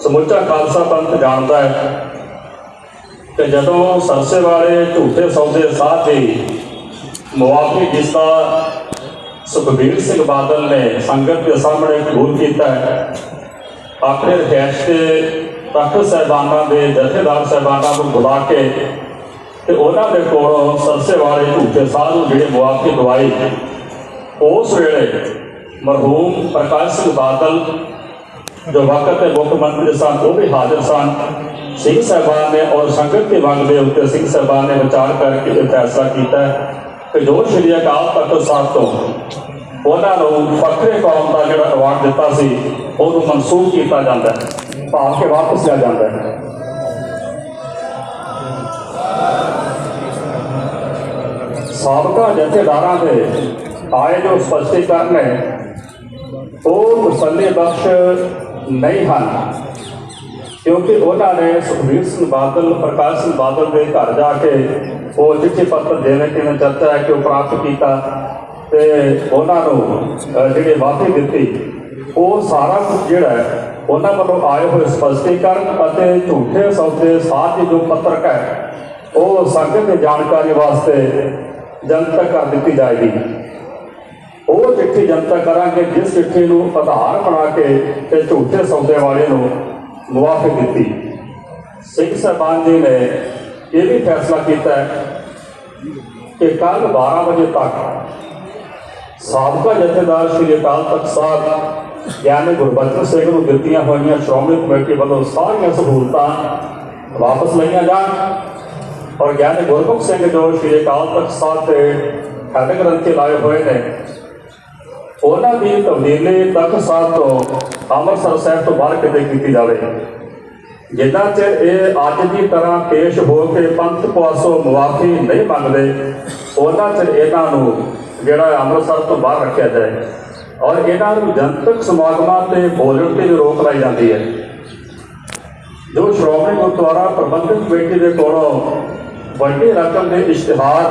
ਸਮੁੱਚਾ ਖਾਲਸਾ ਪੰਥ ਜਾਣਦਾ ਹੈ ਕਿ ਜਦੋਂ ਸਰਸੇ ਵਾਲੇ ਝੂਠੇ ਸੌਦੇ ਸਾਧ ਹੀ ਮੁਆਫੀ ਜਿਸ ਦਾ ਸੁਖਬੀਰ ਸਿੰਘ ਬਾਦਲ ਨੇ ਸੰਗਤ ਦੇ ਸਾਹਮਣੇ ਕਬੂਲ ਕੀਤਾ ਹੈ। ਆਪਣੇ ਰਿਹਾਇਸ਼ ਤੇ ਤਖਤ ਸਾਹਿਬਾਨਾਂ ਦੇ ਜਥੇਦਾਰ ਸਾਹਿਬਾਨਾਂ ਨੂੰ ਬੁਲਾ ਕੇ ਤੇ ਉਹਨਾਂ ਦੇ ਕੋਲੋਂ ਸਰਸੇ ਵਾਲੇ ਝੂਠੇ ਸਾਧ ਨੂੰ ਜਿਹੜੇ ਮੁਆਫੀ ਦਵਾਈ ਉਸ ਵੇਲੇ ਮਰਹੂਮ ਪ੍ਰਕਾਸ਼ ਸਿੰਘ ਬਾਦਲ, ਜੋ ਵਕਤ ਦੇ ਮੁੱਖ ਮੰਤਰੀ ਸਨ, ਉਹ ਵੀ ਹਾਜ਼ਰ ਸਨ। ਸਿੰਘ ਸਾਹਿਬਾਨ ਨੇ ਔਰ ਸੰਗਤ ਦੇ ਵੰਗ ਦੇ ਉੱਤੇ ਸਿੰਘ ਸਾਹਿਬਾਨ ਨੇ ਵਿਚਾਰ ਕਰਕੇ ਇਹ ਫੈਸਲਾ ਕੀਤਾ ਹੈ ਕਿ ਜੋ ਸ਼੍ਰੀ ਅਕਾਲ ਤਖਤ ਸਾਹਿਬ ਤੋਂ ਉਹਨਾਂ ਨੂੰ ਫਖਰੇ ਕੌਮ ਦਾ ਜਿਹੜਾ ਅਵਾਰਡ ਦਿੱਤਾ ਸੀ, ਉਹਨੂੰ ਮਨਸੂਖ ਕੀਤਾ ਜਾਂਦਾ ਹੈ, ਭਾਵ ਕੇ ਵਾਪਸ ਲਿਆ ਜਾਂਦਾ ਹੈ। ਸਾਬਕਾ ਜਥੇਦਾਰਾਂ ਦੇ ਆਏ ਜੋ ਸਪਸ਼ਟੀਕਰਨ ਨੇ, ਉਹ ਤਸੱਲੀ ਬਖਸ਼ ਨਹੀਂ ਹਨ। ਕਿਉਂਕਿ ਉਹਨਾਂ ਨੇ ਸੁਖਬੀਰ ਸਿੰਘ ਬਾਦਲ ਪ੍ਰਕਾਸ਼ ਸਿੰਘ ਬਾਦਲ ਦੇ ਘਰ ਜਾ ਕੇ ਉਹ ਚਿੱਠੀ ਪੱਤਰ ਦੇਣੇ ਕਿਵੇਂ ਚਰਚਾ ਹੈ ਕਿ ਉਹ ਪ੍ਰਾਪਤ ਕੀਤਾ ਤੇ ਉਹਨਾਂ ਨੂੰ ਅਹ, ਜਿਹੜੇ ਵਾਅਦੇ ਦਿੱਤੀ ਉਹ ਸਾਰਾ ਕੁਝ ਜਿਹੜਾ ਉਹਨਾਂ ਵੱਲੋਂ ਆਏ ਹੋਏ ਸਪਸ਼ਟੀਕਰਨ ਅਤੇ ਝੂਠੇ ਸੌਦੇ ਸਾਥ ਦੀ ਜੋ ਪੱਤਰਕ ਹੈ ਉਹ ਸੰਗਤ ਦੀ ਜਾਣਕਾਰੀ ਵਾਸਤੇ ਜਨਤਕ ਕਰ ਦਿੱਤੀ ਜਾਏਗੀ। ਉਹ ਚਿੱਠੀ ਜਨਤਕ ਕਰਾਂਗੇ ਜਿਸ ਚਿੱਠੀ ਨੂੰ ਆਧਾਰ ਬਣਾ ਕੇ ਤੇ ਝੂਠੇ ਸੌਦੇ ਵਾਲੇ ਨੂੰ ਮੁਆਫਕ ਦਿੱਤੀ ਸਿੰਘ ਸਾਹਿਬਾਨ ਜੀ ਨੇ ਇਹ ਵੀ ਫੈਸਲਾ ਕੀਤਾ ਹੈ ਕਿ ਕੱਲ 12 ਵਜੇ ਤੱਕ ਸਾਬਕਾ ਜਥੇਦਾਰ ਸ਼੍ਰੀ ਅਕਾਲ ਤਖਤ ਸਾਹਿਬ ਗਿਆਨੀ ਗੁਰਬਚਨ ਸਿੰਘ ਨੂੰ ਦਿੱਤੀਆਂ ਹੋਈਆਂ ਸ਼੍ਰੋਮਣੀ ਕਮੇਟੀ ਵੱਲੋਂ ਸਾਰੀਆਂ ਸਹੂਲਤਾਂ ਵਾਪਸ ਲਈਆਂ ਜਾਣ ਔਰ ਗਿਆਨੀ ਗੁਰਮੁਖ ਸਿੰਘ ਜੋ ਸ਼੍ਰੀ ਅਕਾਲ ਤਖਤ ਸਾਹਿਬ ਤੇ ਖੰਡ ਗ੍ਰੰਥੀ ਲਾਏ ਹੋਏ ਨੇ ਉਹਨਾਂ ਦੀ ਤਬਦੀਲੀ ਤਖਤ ਸਾਹਿਬ ਤੋਂ ਅੰਮ੍ਰਿਤਸਰ ਸਾਹਿਬ ਤੋਂ ਬਾਹਰ ਕਿਤੇ ਕੀਤੀ ਜਾਵੇ। ਜਿੰਨਾ ਚਿਰ ਇਹ ਅੱਜ ਦੀ ਤਰ੍ਹਾਂ ਪੇਸ਼ ਹੋ ਕੇ ਪੰਥ ਪਾਸੋਂ ਮੁਆਫੀ ਨਹੀਂ ਮੰਗਦੇ, ਉਹਨਾਂ ਚਿਰ ਇਹਨਾਂ ਨੂੰ ਜਿਹੜਾ ਅੰਮ੍ਰਿਤਸਰ ਤੋਂ ਬਾਹਰ ਰੱਖਿਆ ਜਾਏ। ਔਰ ਇਹਨਾਂ ਨੂੰ ਜਨਤਕ ਸਮਾਗਮਾਂ ਤੇ ਬੋਲਣ ਤੇ ਰੋਕ ਲਾਈ ਜਾਂਦੀ ਹੈ। ਜੋ ਸ਼੍ਰੋਮਣੀ ਗੁਰਦੁਆਰਾ ਪ੍ਰਬੰਧਕ ਕਮੇਟੀ ਦੇ ਕੋਲੋਂ ਵੱਡੀ ਰਕਮ ਦੇ ਇਸ਼ਤਿਹਾਰ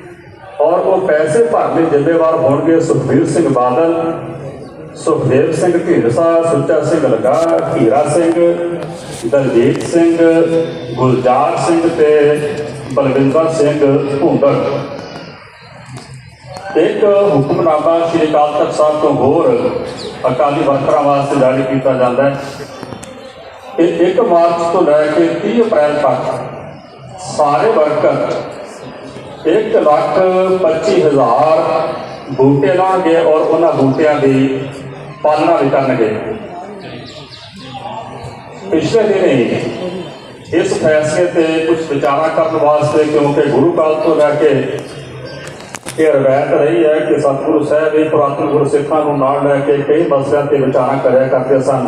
ਔਰ ਉਹ ਪੈਸੇ ਭਰਨ ਦੇ ਜ਼ਿੰਮੇਵਾਰ ਹੋਣਗੇ ਸੁਖਬੀਰ ਸਿੰਘ ਬਾਦਲ, ਸੁਖਦੇਵ ਸਿੰਘ ਢੀਂਡਸਾ, ਸੁੱਚਾ ਸਿੰਘ ਲਗਾ ਹੀਰਾ ਸਿੰਘ, ਦਲਜੀਤ ਸਿੰਘ, ਗੁਲਜ਼ਾਰ ਸਿੰਘ ਤੇ ਬਲਵਿੰਦਰ ਸਿੰਘ ਭੁੰਦੜ ਇੱਕ ਹੁਕਮਨਾਮਾ ਸ਼੍ਰੀ ਅਕਾਲ ਤਖਤ ਸਾਹਿਬ ਤੋਂ ਹੋਰ ਅਕਾਲੀ ਵਰਕਰਾਂ ਵਾਸਤੇ ਜਾਰੀ ਕੀਤਾ ਜਾਂਦਾ ਹੈ। ਇਹ 1 ਮਾਰਚ ਤੋਂ ਲੈ ਕੇ 30 ਅਪ੍ਰੈਲ ਤੱਕ ਸਾਰੇ ਵਰਕਰ 1 ਲੱਖ 25 ਹਜ਼ਾਰ ਬੂਟੇ ਲਾਉਣਗੇ ਔਰ ਉਹਨਾਂ ਬੂਟਿਆਂ ਦੀ ਪਾਲਣਾ ਵੀ ਕਰਨਗੇ। ਪਿਛਲੇ ਦਿਨੇ ਇਸ ਫੈਸਲੇ ਤੇ ਕੁਝ ਵਿਚਾਰਾਂ ਕਰਨ ਵਾਸਤੇ ਕਿਉਂਕਿ ਗੁਰੂ ਕਾਲ ਤੋਂ ਲੈ ਕੇ ਇਹ ਰਵਾਇਤ ਰਹੀ ਹੈ ਕਿ ਸਤਿਗੁਰੂ ਸਾਹਿਬ ਇਹ ਪੁਰਾਤਨ ਗੁਰਸਿੱਖਾਂ ਨੂੰ ਨਾਲ ਲੈ ਕੇ ਕਈ ਮਸਲਿਆਂ ਤੇ ਵਿਚਾਰਾਂ ਕਰਿਆ ਕਰਦੇ ਸਨ।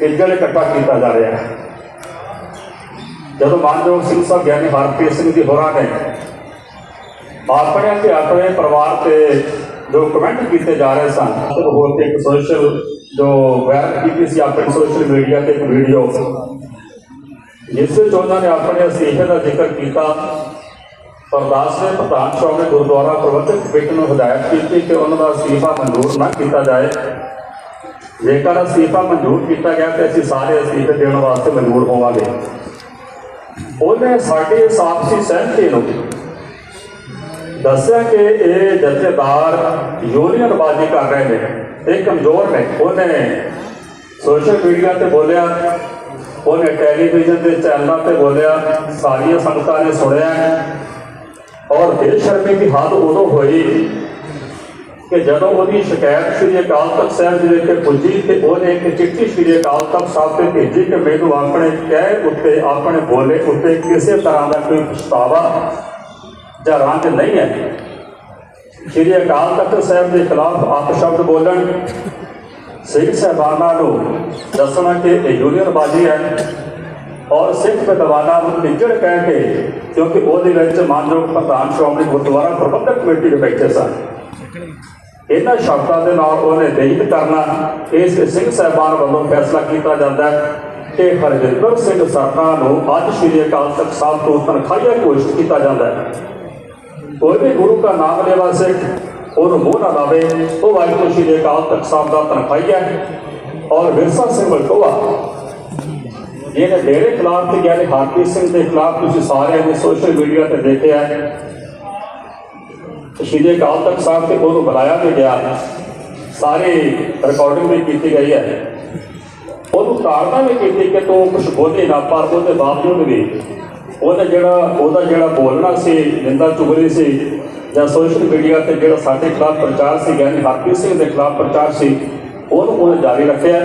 ਇੱਜੜ ਇਕੱਠਾ ਕੀਤਾ ਜਾ ਰਿਹਾ ਹੈ। ਜਦੋਂ ਮਾਨਯੋਗ ਸਿੰਘ ਸਾਹਿਬ ਗਿਆਨੀ ਹਰਪ੍ਰੀਤ ਸਿੰਘ ਜੀ ਹੋਰਾਂ ਨੇ ਆਪਣੇ ਤੇ ਆਪਣੇ ਪਰਿਵਾਰ ਤੇ ਜੋ ਕਮੈਂਟ ਕੀਤੇ ਜਾ ਰਹੇ ਸਨ ਤੇ ਹੋਰ ਤੇ ਇੱਕ ਸੋਸ਼ਲ ਜੋ ਵਾਇਰਲ ਕੀਤੀ ਸੀ ਆਪਣੇ ਸੋਸ਼ਲ ਮੀਡੀਆ ਤੇ ਇੱਕ ਵੀਡੀਓ ਜਿਸ ਵਿੱਚ ਉਹਨਾਂ ਨੇ ਆਪਣੇ ਅਸਤੀਫੇ ਦਾ ਜ਼ਿਕਰ ਕੀਤਾ। ਪਰਦਾਸ ਨੇ ਪ੍ਰਧਾਨ ਸ਼੍ਰੋਮਣੀ ਗੁਰਦੁਆਰਾ ਪ੍ਰਬੰਧਕ ਕਮੇਟੀ ਨੂੰ ਹਦਾਇਤ ਕੀਤੀ ਕਿ ਉਹਨਾਂ ਦਾ ਅਸਤੀਫਾ ਮਨਜ਼ੂਰ ਨਾ ਕੀਤਾ ਜਾਏ। ਜੇਕਰ ਅਸਤੀਫਾ ਮਨਜ਼ੂਰ ਕੀਤਾ ਗਿਆ ਤੇ ਅਸੀਂ ਸਾਰੇ ਅਸਤੀਫੇ ਦੇਣ ਵਾਸਤੇ ਮਨਜ਼ੂਰ ਹੋਵਾਂਗੇ। ਉਹਨੇ ਸਾਡੀ ਇਸ ਸਹਿਮਤੀ ਨੂੰ ਦੱਸਿਆ ਕਿ ਇਹ ਜਥੇਦਾਰ ਯੂਨੀਅਨਬਾਜ਼ੀ ਕਰ ਰਹੇ ਨੇ, ਇਹ ਕਮਜ਼ੋਰ ਨੇ। ਉਹਨੇ ਸੋਸ਼ਲ ਮੀਡੀਆ ਤੇ ਬੋਲਿਆ, ਉਹਨੇ ਟੈਲੀਵਿਜ਼ਨ ਦੇ ਚੈਨਲਾਂ ਤੇ ਬੋਲਿਆ, ਸਾਰੀਆਂ ਸੰਗਤਾਂ ਨੇ ਸੁਣਿਆ। ਔਰ ਬੇਸ਼ਰਮੀ ਦੀ ਹੱਦ ਉਦੋਂ ਹੋਈ ਕਿ ਜਦੋਂ ਉਹਦੀ ਸ਼ਿਕਾਇਤ ਸ੍ਰੀ ਅਕਾਲ ਤਖਤ ਸਾਹਿਬ ਜੀ ਦੇ ਕੇ ਪੁੱਜੀ ਤੇ ਉਹਨੇ ਇੱਕ ਚਿੱਠੀ ਸ੍ਰੀ ਅਕਾਲ ਤਖਤ ਸਾਹਿਬ ਤੇ ਭੇਜੀ ਕਿ ਮੈਨੂੰ ਆਪਣੇ ਕਹਿ ਉੱਤੇ, ਆਪਣੇ ਬੋਲੇ ਉੱਤੇ ਕਿਸੇ ਤਰ੍ਹਾਂ ਦਾ ਕੋਈ ਪਛਤਾਵਾ ਜਾਂ ਰੰਗ ਨਹੀਂ ਹੈ। ਸ੍ਰੀ ਅਕਾਲ ਤਖਤ ਸਾਹਿਬ ਦੇ ਖਿਲਾਫ ਅਪਸ਼ਬਦ ਬੋਲਣ ਸਿੱਖ ਸਾਹਿਬਾਨਾਂ ਨੂੰ ਦੱਸਣਾ ਕਿ ਇਹ ਯੂਨੀਅਨਬਾਜ਼ੀ ਹੈ ਔਰ ਸਿੱਖ ਵਿਦਵਾਨਾਂ ਨੂੰ ਨਿੱਜੜ ਕਹਿ ਕੇ ਕਿਉਂਕਿ ਉਹਦੇ ਵਿੱਚ ਮਾਨਯੋਗ ਪ੍ਰਧਾਨ ਸ਼੍ਰੋਮਣੀ ਗੁਰਦੁਆਰਾ ਪ੍ਰਬੰਧਕ ਕਮੇਟੀ ਦੇ ਬੈਠੇ ਸਨ। ਇਹਨਾਂ ਸ਼ਬਦਾਂ ਦੇ ਨਾਲ ਉਹਨੇ ਦਲਿਤ ਕਰਨਾ। ਇਸ ਸਿੰਘ ਸਾਹਿਬਾਨ ਵੱਲੋਂ ਫੈਸਲਾ ਕੀਤਾ ਜਾਂਦਾ ਹੈ ਕਿ ਹਰਜਿੰਦਰ ਸਿੰਘ ਸਰਨਾ ਨੂੰ ਅੱਜ ਸ੍ਰੀ ਅਕਾਲ ਤਖਤ ਸਾਹਿਬ ਤੋਂ ਤਨਖਾਹੀਆ ਘੋਸ਼ਿਤ ਕੀਤਾ ਜਾਂਦਾ ਹੈ। ਕੋਈ ਵੀ ਗੁਰੂ ਦਾ ਨਾਮ ਲੈਵਾ ਸਿੱਖ, ਉਹਨੂੰ ਮੂੰਹ ਨਾ ਲਾਵੇ, ਉਹ ਵਾਹਿਗੁਰੂ ਸ੍ਰੀ ਅਕਾਲ ਤਖਤ ਸਾਹਿਬ ਦਾ ਤਨਖਾਹੀਆ ਔਰ ਵਿਰਸਾ ਸਿੰਘ ਵਲਟੋਆ ਇਹਨੇ ਡੇਰੇ ਖਿਲਾਫ ਤੇ ਗਿਆ ਹਰਪ੍ਰੀਤ ਸਿੰਘ ਦੇ ਖਿਲਾਫ ਤੁਸੀਂ ਸਾਰਿਆਂ ਨੇ ਸੋਸ਼ਲ ਮੀਡੀਆ ਤੇ ਦੇਖਿਆ ਸ਼੍ਰੀ ਅਕਾਲ ਤਖਤ ਸਾਹਿਬ ਤੇ ਉਹਨੂੰ ਬੁਲਾਇਆ ਵੀ ਗਿਆ। ਸਾਰੇ ਰਿਕਾਰਡਿੰਗ ਵੀ ਕੀਤੀ ਗਈ ਹੈ। ਉਹਨੂੰ ਤਾੜਨਾ ਵੀ ਕੀਤੀ ਕਿ ਤੂੰ ਕੁਝ ਬੋਲੇ ਨਾ, ਪਰ ਉਹਦੇ ਬਾਵਜੂਦ ਵੀ ਉਹਦਾ ਜਿਹੜਾ ਉਹਦਾ ਜਿਹੜਾ ਬੋਲਣਾ ਸੀ, ਨਿੰਦਾ ਚੁਗਲੀ ਸੀ, ਜਾਂ ਸੋਸ਼ਲ ਮੀਡੀਆ ਤੇ ਜਿਹੜਾ ਸਾਡੇ ਖਿਲਾਫ ਪ੍ਰਚਾਰ ਸੀ ਗਿਆਨੀ ਹਰਪ੍ਰੀਤ ਸਿੰਘ ਦੇ ਖਿਲਾਫ ਪ੍ਰਚਾਰ ਸੀ, ਉਹਨੂੰ ਉਹਨੇ ਜਾਰੀ ਰੱਖਿਆ।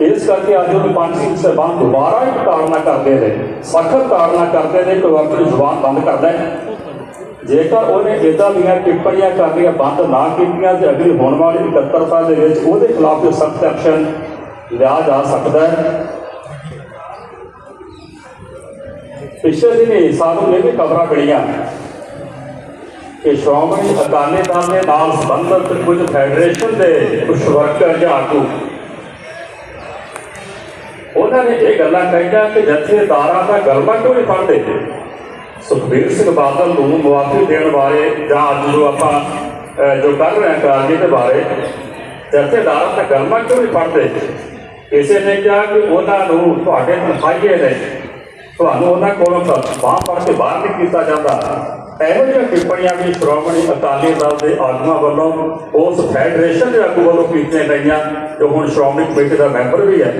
ਇਸ ਕਰਕੇ ਅੱਜ ਉਹ ਪੰਜ ਸਿੰਘ ਸਾਹਿਬਾਨ ਦੁਬਾਰਾ ਇੱਕ ਤਾੜਨਾ ਕਰਦੇ ਨੇ। ਸਖਤ ਤਾੜਨਾ ਕਰਦੇ ਨੇ ਕਿ ਉਹ ਆਪਣੀ ਜ਼ੁਬਾਨ ਬੰਦ ਕਰਦਾ ਹੈ ਜੇਕਰ ਉਹਨੇ ਇਦਾਂ ਦੀਆਂ ਟਿੱਪਣੀਆਂ ਕਰਨੀਆਂ ਬੰਦ ਨਾ ਕੀਤੀਆਂ ਤੇ ਅਗਲੀ ਹੋਣ ਵਾਲੀ ਇਕੱਤਰਤਾ ਦੇ ਵਿੱਚ ਉਹਦੇ ਖਿਲਾਫ ਜੋ ਸਖਤ ਐਕਸ਼ਨ ਲਿਆ ਜਾ ਸਕਦਾ ਹੈ। ਪਿਛਲੇ ਦਿਨ ਸਾਨੂੰ ਇਹ ਵੀ ਖਬਰਾਂ ਮਿਲੀਆਂ ਕਿ ਸ਼੍ਰੋਮਣੀ ਅਕਾਲੀ ਦਲ ਦੇ ਨਾਲ ਸੰਬੰਧਿਤ ਕੁਝ ਫੈਡਰੇਸ਼ਨ ਦੇ ਕੁਝ ਵਰਕਰ ਜਾਂ ਆਗੂ, ਉਹਨਾਂ ਨੇ ਇਹ ਗੱਲਾਂ ਕਹੀਆਂ ਕਿ ਜਥੇਦਾਰਾਂ ਦਾ ਗਲਮਾ ਕਿਉਂ ਨਹੀਂ ਫੜਦੇ ਸੁਖਬੀਰ ਸਿੰਘ ਬਾਦਲ ਨੂੰ ਮੁਆਫੀ ਦੇਣ ਬਾਰੇ ਜਾਂ ਅੱਜ ਜੋ ਆਪਾਂ ਜੋ ਕਰ ਰਹੇ ਹਾਂ ਕਾਰਜ ਦੇ ਬਾਰੇ ਜਥੇਦਾਰਾਂ ਦਾ ਗਲਮਾ ਕਿਉਂ ਨਹੀਂ ਫੜਦੇ ਕਿਸੇ ਨੇ ਕਿਹਾ ਕਿ ਉਹਨਾਂ ਨੂੰ ਤੁਹਾਡੇ ਤਨਖਾਹੀਏ ਨੇ। ਤੁਹਾਨੂੰ ਉਹਨਾਂ ਕੋਲੋਂ ਬਾਹ ਫੜ ਕੇ ਬਾਹਰ ਨਹੀਂ ਕੀਤਾ ਜਾਂਦਾ। ਇਹੋ ਜਿਹੀਆਂ ਟਿੱਪਣੀਆਂ ਵੀ ਸ਼੍ਰੋਮਣੀ ਅਕਾਲੀ ਦਲ ਦੇ ਆਗੂਆਂ ਵੱਲੋਂ ਉਸ ਫੈਡਰੇਸ਼ਨ ਦੇ ਆਗੂ ਵੱਲੋਂ ਕੀਤੀਆਂ ਗਈਆਂ, ਜੋ ਹੁਣ ਸ਼੍ਰੋਮਣੀ ਕਮੇਟੀ ਦਾ ਮੈਂਬਰ ਵੀ ਹੈ।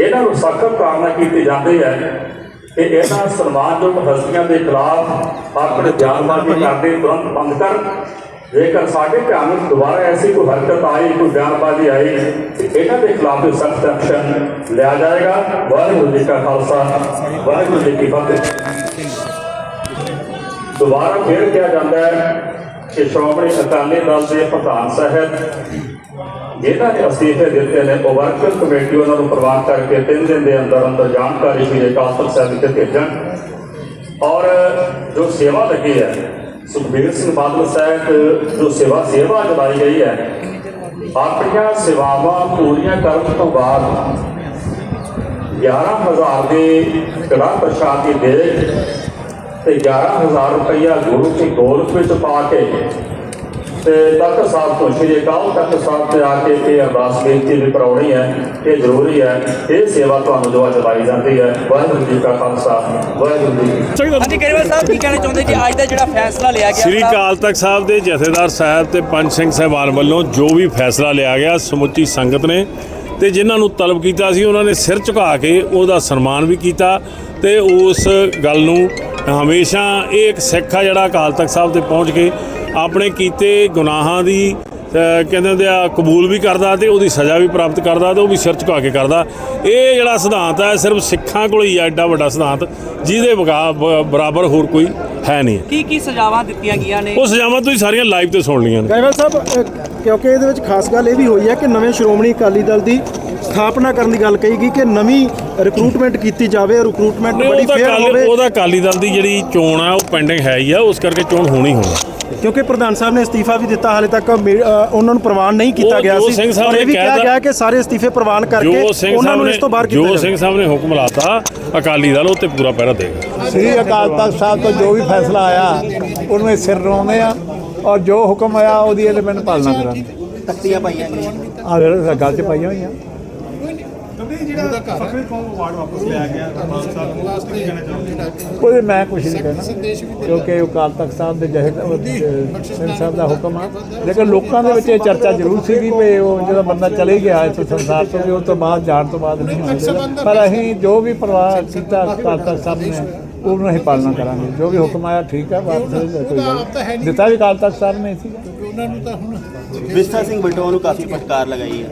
ਇਹਨਾਂ ਨੂੰ ਸਖਤ ਕਾਰਨਾ ਕੀਤੀ ਜਾਂਦੀ ਹੈ। ਕਿ ਇਹਨਾਂ ਸਨਮਾਨਯੋਗ ਹਸਤੀਆਂ ਦੇ ਖਿਲਾਫ ਆਪਣੇ ਬਿਆਨਬਾਜ਼ੀ ਕਰਦੇ ਤੁਰੰਤ ਬੰਦ ਕਰਨ ਜੇਕਰ ਸਾਡੇ ਧਿਆਨ ਵਿੱਚ ਦੁਬਾਰਾ ਐਸੀ ਕੋਈ ਹਰਕਤ ਆਈ, ਕੋਈ ਬਿਆਨਬਾਜ਼ੀ ਆਈ, ਇਹਨਾਂ ਦੇ ਖਿਲਾਫ ਵੀ ਸਖਤ ਐਕਸ਼ਨ ਲਿਆ ਜਾਏਗਾ। ਵਾਹਿਗੁਰੂ ਜੀ ਕਾ ਖਾਲਸਾ, ਵਾਹਿਗੁਰੂ ਜੀ ਕੀ ਫਤਿਹ। ਦੁਬਾਰਾ ਫੇਰ ਕਿਹਾ ਜਾਂਦਾ ਹੈ ਕਿ ਸ਼੍ਰੋਮਣੀ ਅਕਾਲੀ ਦਲ ਦੇ ਪ੍ਰਧਾਨ ਸਾਹਿਬ ਜਿਹਨਾਂ ਨੇ ਅਸਤੀਫੇ ਦਿੱਤੇ ਨੇ ਉਹ ਵਰਕਿੰਗ ਕਮੇਟੀ ਉਹਨਾਂ ਨੂੰ ਪ੍ਰਵਾਨ ਕਰਕੇ ਤਿੰਨ ਦਿਨ ਦੇ ਅੰਦਰ ਅੰਦਰ ਜਾਣਕਾਰੀ ਵੀ ਅਕਾਲ ਤਖਤ ਸਾਹਿਬ ਤੇ ਭੇਜਣ। ਔਰ ਜੋ ਸੇਵਾ ਲੱਗੀ ਹੈ, ਸੁਖਬੀਰ ਸਿੰਘ ਬਾਦਲ ਸਾਹਿਬ, ਜੋ ਸੇਵਾ ਸੇਵਾ ਚਲਾਈ ਗਈ ਹੈ, ਆਪਣੀਆਂ ਸੇਵਾਵਾਂ ਪੂਰੀਆਂ ਕਰਨ ਤੋਂ ਬਾਅਦ 11000 ਦੀ ਕੜਾ ਪ੍ਰਸ਼ਾਦ ਦੀ ਦੇਗ ਤੇ 11000 ਰੁਪਇਆ ਗੁਰੂ ਕੀ ਗੋਲਕ ਵਿੱਚ ਪਾ ਕੇ ਤੇ ਤਖਤ ਸਾਹਿਬ ਤੋਂ ਸ਼੍ਰੀ ਅਕਾਲ ਤਖਤ ਸਾਹਿਬ ਤੇ ਆ ਕੇ ਇਹ ਅਰਦਾਸ ਬੇਨਤੀ ਵੀ ਕਰਾਉਣੀ ਹੈ ਇਹ ਜ਼ਰੂਰੀ ਹੈ ਇਹ ਸੇਵਾ ਤੁਹਾਨੂੰ ਜੋ ਚਲਾਈ ਜਾਂਦੀ ਹੈ ਵਾਹਿਗੁਰੂ ਜੀ ਕਾ ਖਾਲਸਾ ਵਾਹਿਗੁਰੂ ਜੀ। ਹਾਂਜੀ ਕੇਜਰੀਵਾਲ ਸਾਹਿਬ ਕੀ ਕਹਿਣਾ ਚਾਹੁੰਦੇ ਕਿ ਅੱਜ ਦਾ ਜਿਹੜਾ ਫੈਸਲਾ ਲਿਆ ਗਿਆ ਸ੍ਰੀ ਅਕਾਲ ਤਖਤ ਸਾਹਿਬ ਦੇ ਜਥੇਦਾਰ ਸਾਹਿਬ ਤੇ ਪੰਜ ਸਿੰਘ ਸਾਹਿਬਾਨ ਵੱਲੋਂ ਜੋ ਵੀ ਫੈਸਲਾ ਲਿਆ ਗਿਆ ਸਮੁੱਚੀ ਸੰਗਤ ਨੇ ਤੇ ਜਿਨ੍ਹਾਂ ਨੂੰ ਤਲਬ ਕੀਤਾ ਸੀ ਉਹਨਾਂ ਨੇ ਸਿਰ ਝੁਕਾ ਕੇ ਉਹਦਾ ਸਨਮਾਨ ਵੀ ਕੀਤਾ ਤੇ ਉਸ ਗੱਲ ਨੂੰ ਹਮੇਸ਼ਾ ਇਹ ਇੱਕ ਸਿੱਖ ਆ ਜਿਹੜਾ ਅਕਾਲ ਤਖਤ ਸਾਹਿਬ ਤੇ ਪਹੁੰਚ ਕੇ ਆਪਣੇ ਕੀਤੇ ਗੁਨਾਹਾਂ ਦੀ ਕਹਿੰਦੇ ਹੁੰਦੇ ਆ ਕਬੂਲ ਵੀ ਕਰਦਾ ਤੇ ਉਹਦੀ ਸਜ਼ਾ ਵੀ ਪ੍ਰਾਪਤ ਕਰਦਾ ਤੇ ਉਹ ਵੀ ਸਿਰ ਝੁਕਾ ਕੇ ਕਰਦਾ। ਇਹ ਜਿਹੜਾ ਸਿਧਾਂਤ ਹੈ ਸਿਰਫ ਸਿੱਖਾਂ ਕੋਲ ਹੀ ਆ ਐਡਾ ਵੱਡਾ ਸਿਧਾਂਤ ਜਿਹਦੇ ਬਰਾਬਰ ਹੋਰ ਕੋਈ ਹੈ ਨਹੀਂ। ਕੀ ਕੀ ਸਜ਼ਾਵਾਂ ਦਿੱਤੀਆਂ ਗਈਆਂ ਨੇ? ਉਹ ਸਜ਼ਾਵਾਂ ਤੁਸੀਂ ਸਾਰੀਆਂ ਲਾਈਵ ਤੇ ਸੁਣ ਲਈਆਂ ਨੇ। ਗਾਇਵਾਲ ਸਾਹਿਬ ਕਿਉਂਕਿ ਇਹਦੇ ਵਿੱਚ ਖਾਸ ਗੱਲ ਇਹ ਵੀ ਹੋਈ ਹੈ ਕਿ ਨਵੇਂ ਸ਼੍ਰੋਮਣੀ ਅਕਾਲੀ ਦਲ ਦੀ ਸਥਾਪਨਾ ਕਰਨ ਦੀ ਗੱਲ ਕਹੀ ਗਈ ਕਿ ਨਵੀਂ ਰਿਕਰੂਟਮੈਂਟ ਕੀਤੀ ਜਾਵੇ ਰਿਕਰੂਟਮੈਂਟ ਬੜੀ ਫੇਅਰ ਕਾਲੀ ਹੋਵੇ। ਉਹਦਾ ਅਕਾਲੀ ਦਲ ਦੀ ਜਿਹੜੀ ਚੋਣ ਆ ਉਹ ਪੈਂਡਿੰਗ ਹੈ ਹੀ ਆ ਉਸ ਕਰਕੇ ਚੋਣ ਹੋਣੀ ਹੋਣਾ। ਕਿਉਂਕਿ ਪ੍ਰਧਾਨ ਸਾਹਿਬ ਨੇ ਅਸਤੀਫਾ ਵੀ ਦਿੱਤਾ ਹਾਲੇ ਤੱਕ ਉਹਨਾਂ ਨੂੰ ਪ੍ਰਵਾਨ ਨਹੀਂ ਕੀਤਾ ਗਿਆ ਸੀ। ਸਿੰਘ ਸਾਹਿਬ ਔਰ ਨੇ ਇਹ ਵੀ ਕਿਹਾ ਗਿਆ ਕਿ ਸਾਰੇ ਅਸਤੀਫੇ ਪ੍ਰਵਾਨ ਕਰਕੇ ਉਹਨਾਂ ਨੂੰ ਇਸ ਤੋਂ ਬਾਹਰ ਕੀਤਾ ਜੋ ਸਿੰਘ ਸਾਹਿਬ ਨੇ ਹੁਕਮ ਲਾਤਾ ਅਕਾਲੀ ਦਲ ਉਹ ਤੇ ਪੂਰਾ ਪਹਿਰਾ ਦੇਗਾ। ਸ੍ਰੀ ਅਕਾਲ ਤਖਤ ਸਾਹਿਬ ਤੋਂ ਜੋ ਵੀ ਫੈਸਲਾ ਆਇਆ ਉਹਨੂੰ ਸਿਰ ਰੋਂਦੇ ਆ ਔਰ ਜੋ ਹੁਕਮ ਆਇਆ ਉਹਦੀ ਐਲੀਮੈਂਟ ਪਾਲਣਾ ਕਰਾਂਗੇ। ਤਖਤੀਆਂ ਪਾਈਆਂ ਗਈਆਂ। ਆ ਗੱਲ 'ਚ ਪਾਈਆਂ ਹੋਈਆਂ। ਉਹਦੇ ਮੈਂ ਕੁਝ ਨਹੀਂ ਕਹਿਣਾ ਕਿਉਂਕਿ ਉਹ ਅਕਾਲ ਤਖਤ ਸਾਹਿਬ ਦੇ ਜਹੇ ਸਿੰਘ ਸਾਹਿਬ ਦਾ ਹੁਕਮ ਆ। ਲੇਕਿਨ ਲੋਕਾਂ ਦੇ ਵਿੱਚ ਇਹ ਚਰਚਾ ਜ਼ਰੂਰ ਸੀ ਵੀ ਉਹ ਜਦੋਂ ਬੰਦਾ ਚਲੇ ਗਿਆ ਇਸ ਸੰਸਾਰ ਤੋਂ ਵੀ ਉਸ ਤੋਂ ਬਾਅਦ ਜਾਣ ਤੋਂ ਬਾਅਦ ਨਹੀਂ ਹੋਣਾ ਚਾਹੀਦਾ। ਪਰ ਅਸੀਂ ਜੋ ਵੀ ਪ੍ਰਵਾਹ ਕੀਤਾ ਅਕਾਲ ਤਖਤ ਸਾਹਿਬ ਨੇ ਉਹਨੂੰ ਅਸੀਂ ਪਾਲਣਾ ਕਰਾਂਗੇ। ਜੋ ਵੀ ਹੁਕਮ ਆਇਆ ਠੀਕ ਹੈ ਬਾਤ ਕੋਈ ਗੱਲ ਨਹੀਂ। ਦਿੱਤਾ ਵੀ ਅਕਾਲ ਤਖਤ ਸਾਹਿਬ ਨੇ ਸੀ। ਵਿਸਤਾ ਸਿੰਘ ਬਲਟੋਆ ਨੂੰ ਕਾਫੀ ਫਟਕਾਰ ਲਗਾਈ ਹੈ।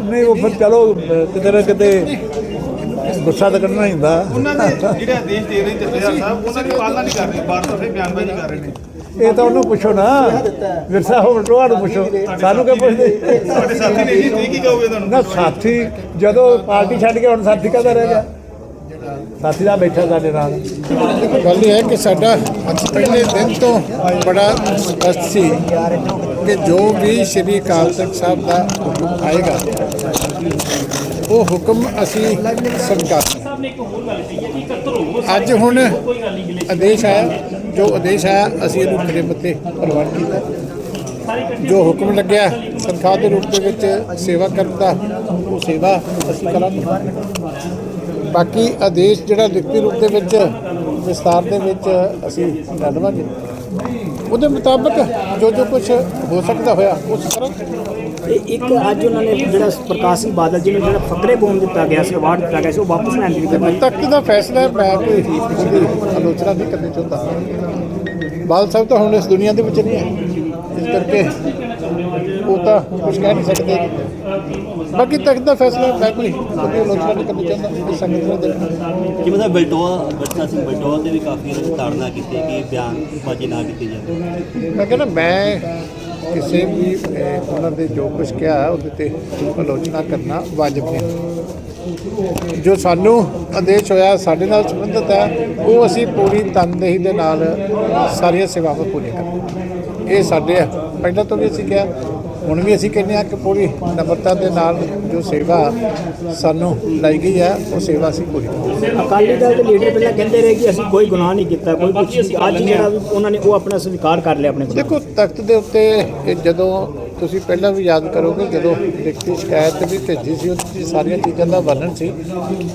ਨਹੀਂ ਉਹ ਫਿਰ ਚਲੋ ਕਿਤੇ ਨਾ ਕਿਤੇ ਗੁੱਸਾ ਤਾਂ ਕਰਨਾ ਹੀ ਹੁੰਦਾ। ਉਹਨਾਂ ਦੇ ਜਿਹੜੇ ਆਦੇਸ਼ ਦੇ ਰਹੇ ਜਥੇਦਾਰ ਸਾਹਿਬ ਉਹਨਾਂ ਦੀ ਪਾਲਣਾ ਨਹੀਂ ਕਰ ਰਹੇ ਬਾਰ ਬਾਰ ਬਿਆਨਬਾਜ਼ੀ ਕਰ ਰਹੇ ਨੇ। ਇਹ ਤਾਂ ਉਹਨੂੰ ਪੁੱਛੋ ਨਾ। ਵਿਰਸਾ ਹੋਣ ਟੋਆ ਨੂੰ ਪੁੱਛੋ। ਸਾਨੂੰ ਕਿਉਂ ਪੁੱਛਦੇ? ਤੁਹਾਡੇ ਸਾਥੀ ਨੇ ਜੀ ਤੁਸੀਂ ਕੀ ਕਹੋਗੇ ਤੁਹਾਨੂੰ? ਨਾ ਸਾਥੀ ਜਦੋਂ ਪਾਰਟੀ ਛੱਡ ਕੇ ਹੁਣ ਸਾਥੀ ਕਾਹਦਾ ਰਹਿ ਗਿਆ? ਸਾਥੀ ਦਾ ਬੈਠਾ ਸਾਡੇ ਨਾਲ। ਗੱਲ ਇਹ ਹੈ ਕਿ ਸਾਡਾ ਅੱਜ ਪਹਿਲੇ ਦਿਨ ਤੋਂ ਬੜਾ ਸਪਸ਼ਟ ਸੀ ਕਿ ਜੋ ਵੀ ਸ਼੍ਰੀ ਅਕਾਲ ਤਖਤ ਸਾਹਿਬ ਦਾ ਹੁਕਮ ਆਏਗਾ, ਉਹ ਹੁਕਮ ਅਸੀਂ ਸਵੀਕਾਰ ਅੱਜ ਹੁਣ ਆਦੇਸ਼ ਆਇਆ, ਜੋ ਆਦੇਸ਼ ਆਇਆ, ਅਸੀਂ ਇਹਨੂੰ ਖਰੇ ਮੱਤੇ ਪ੍ਰਵਾਨ ਕੀਤਾ। ਜੋ ਹੁਕਮ ਲੱਗਿਆ, ਤਨਖਾਹ ਦੇ ਰੂਪ ਦੇ ਵਿੱਚ ਸੇਵਾ ਕਰਨ ਦਾ ਉਹ ਸੇਵਾ ਅਸੀਂ ਕਰਾਂਗੇ। ਬਾਕੀ ਆਦੇਸ਼ ਜਿਹੜਾ ਲਿਖਤੀ ਰੂਪ ਦੇ ਵਿੱਚ ਵਿਸਤਾਰ ਦੇ ਵਿੱਚ ਅਸੀਂ ਲੈ ਲਵਾਂਗੇ ਉਹਦੇ ਮੁਤਾਬਕ ਜੋ ਜੋ ਕੁਝ ਹੋ ਸਕਦਾ ਹੋਇਆ ਉਸ ਕਰਾਂਗੇ ਇੱਕ ਅੱਜ ਉਹਨਾਂ ਨੇ ਜਿਹੜਾ ਪ੍ਰਕਾਸ਼ ਸਿੰਘ ਬਾਦਲ ਜੀ ਨੂੰ ਜਿਹੜਾ ਫਕਰੇ ਬੋਨ ਦਿੱਤਾ ਗਿਆ ਸੀ ਅਵਾਰਡ ਦਿੱਤਾ ਗਿਆ ਸੀ ਉਹ ਵਾਪਸ ਲੈਣ ਦੀ ਹੁਣ ਤੱਕ ਦਾ ਫੈਸਲਾ ਮੈਂ ਕੋਈ ਉਹਦੀ ਆਲੋਚਨਾ ਨਹੀਂ ਕਰਨੀ ਚਾਹੁੰਦਾ। ਬਾਲ ਸਾਹਿਬ ਤਾਂ ਹੁਣ ਇਸ ਦੁਨੀਆ ਦੇ ਵਿੱਚ ਨਹੀਂ ਹੈ। ਇਸ ਕਰਕੇ ਉਹ ਤਾਂ ਕੁਝ ਕਹਿ ਨਹੀਂ ਸਕਦੇ। ਬਾਕੀ ਤੱਕ ਦਾ ਫੈਸਲਾ ਮੈਂ ਕੋਈ ਆਲੋਚਨਾ ਨਹੀਂ ਕਰਨੀ ਚਾਹੁੰਦਾ ਇਸ ਸੰਗਤ ਨੇ ਦੇਖਣਾ। ਕਿ ਮਤਲਬ ਬਲਟੋਆ ਵਿਸਤਾ ਸਿੰਘ ਬਲਟੋਆ ਤੇ ਵੀ ਕਾਫੀ ਤਾੜਨਾ ਕੀਤੀ ਕਿ ਬਿਆਨਬਾਜ਼ੀ ਨਾ ਕੀਤੀ ਜਾਵੇ। ਮੈਂ ਕਹਿੰਦਾ ਮੈਂ ਕਿਸੇ ਵੀ ਉਹਨਾਂ ਦੇ ਜੋ ਕੁਝ ਕਿਹਾ ਉਹਦੇ ਤੇ ਆਲੋਚਨਾ ਕਰਨਾ ਵਾਜਬ ਨਹੀਂ। ਜੋ ਸਾਨੂੰ ਆਦੇਸ਼ ਹੋਇਆ ਸਾਡੇ ਨਾਲ ਸੰਬੰਧਿਤ ਹੈ ਉਹ ਅਸੀਂ ਪੂਰੀ ਤਨਦੇਹੀ ਦੇ ਨਾਲ ਸਾਰੀਆਂ ਸੇਵਾਵਾਂ ਪੂਰੀਆਂ ਕਰਾਂਗੇ। ਇਹ ਸਾਡੇ। ਪਹਿਲਾਂ ਤੋਂ ਵੀ ਅਸੀਂ ਕਿਹਾ ਹੁਣ ਵੀ ਅਸੀਂ ਕਹਿੰਦੇ ਆ ਕਿ ਪੂਰੀ ਨમ્રਤਾ ਦੇ ਨਾਲ ਜੋ ਸੇਵਾ ਸਾਨੂੰ ਲਈ ਗਈ ਹੈ ਉਹ ਸੇਵਾ ਅਸੀਂ ਪੂਰੀ ਅਕਾਲੀ ਦਲ ਦੇ ਲੀਡਰ ਪਹਿਲਾਂ ਕਹਿੰਦੇ ਰਹੇ ਕਿ ਅਸੀਂ ਕੋਈ ਗੁਨਾਹ ਨਹੀਂ ਕੀਤਾ ਕੋਈ ਨਹੀਂ। ਅੱਜ ਜਿਹੜਾ ਉਹਨਾਂ ਨੇ ਉਹ ਆਪਣਾ ਸਵੀਕਾਰ ਕਰ ਲਿਆ ਆਪਣੇ ਦੇਖੋ ਤਖਤ ਦੇ ਉੱਤੇ ਜਦੋਂ ਤੁਸੀਂ ਪਹਿਲਾਂ ਵੀ ਯਾਦ ਕਰੋਗੇ ਜਦੋਂ ਲਿਖਤੀ ਸ਼ਿਕਾਇਤ ਵੀ ਭੇਜੀ ਸੀ ਉਹਦੇ ਸਾਰੀਆਂ ਚੀਜ਼ਾਂ ਦਾ ਵਰਣਨ ਸੀ।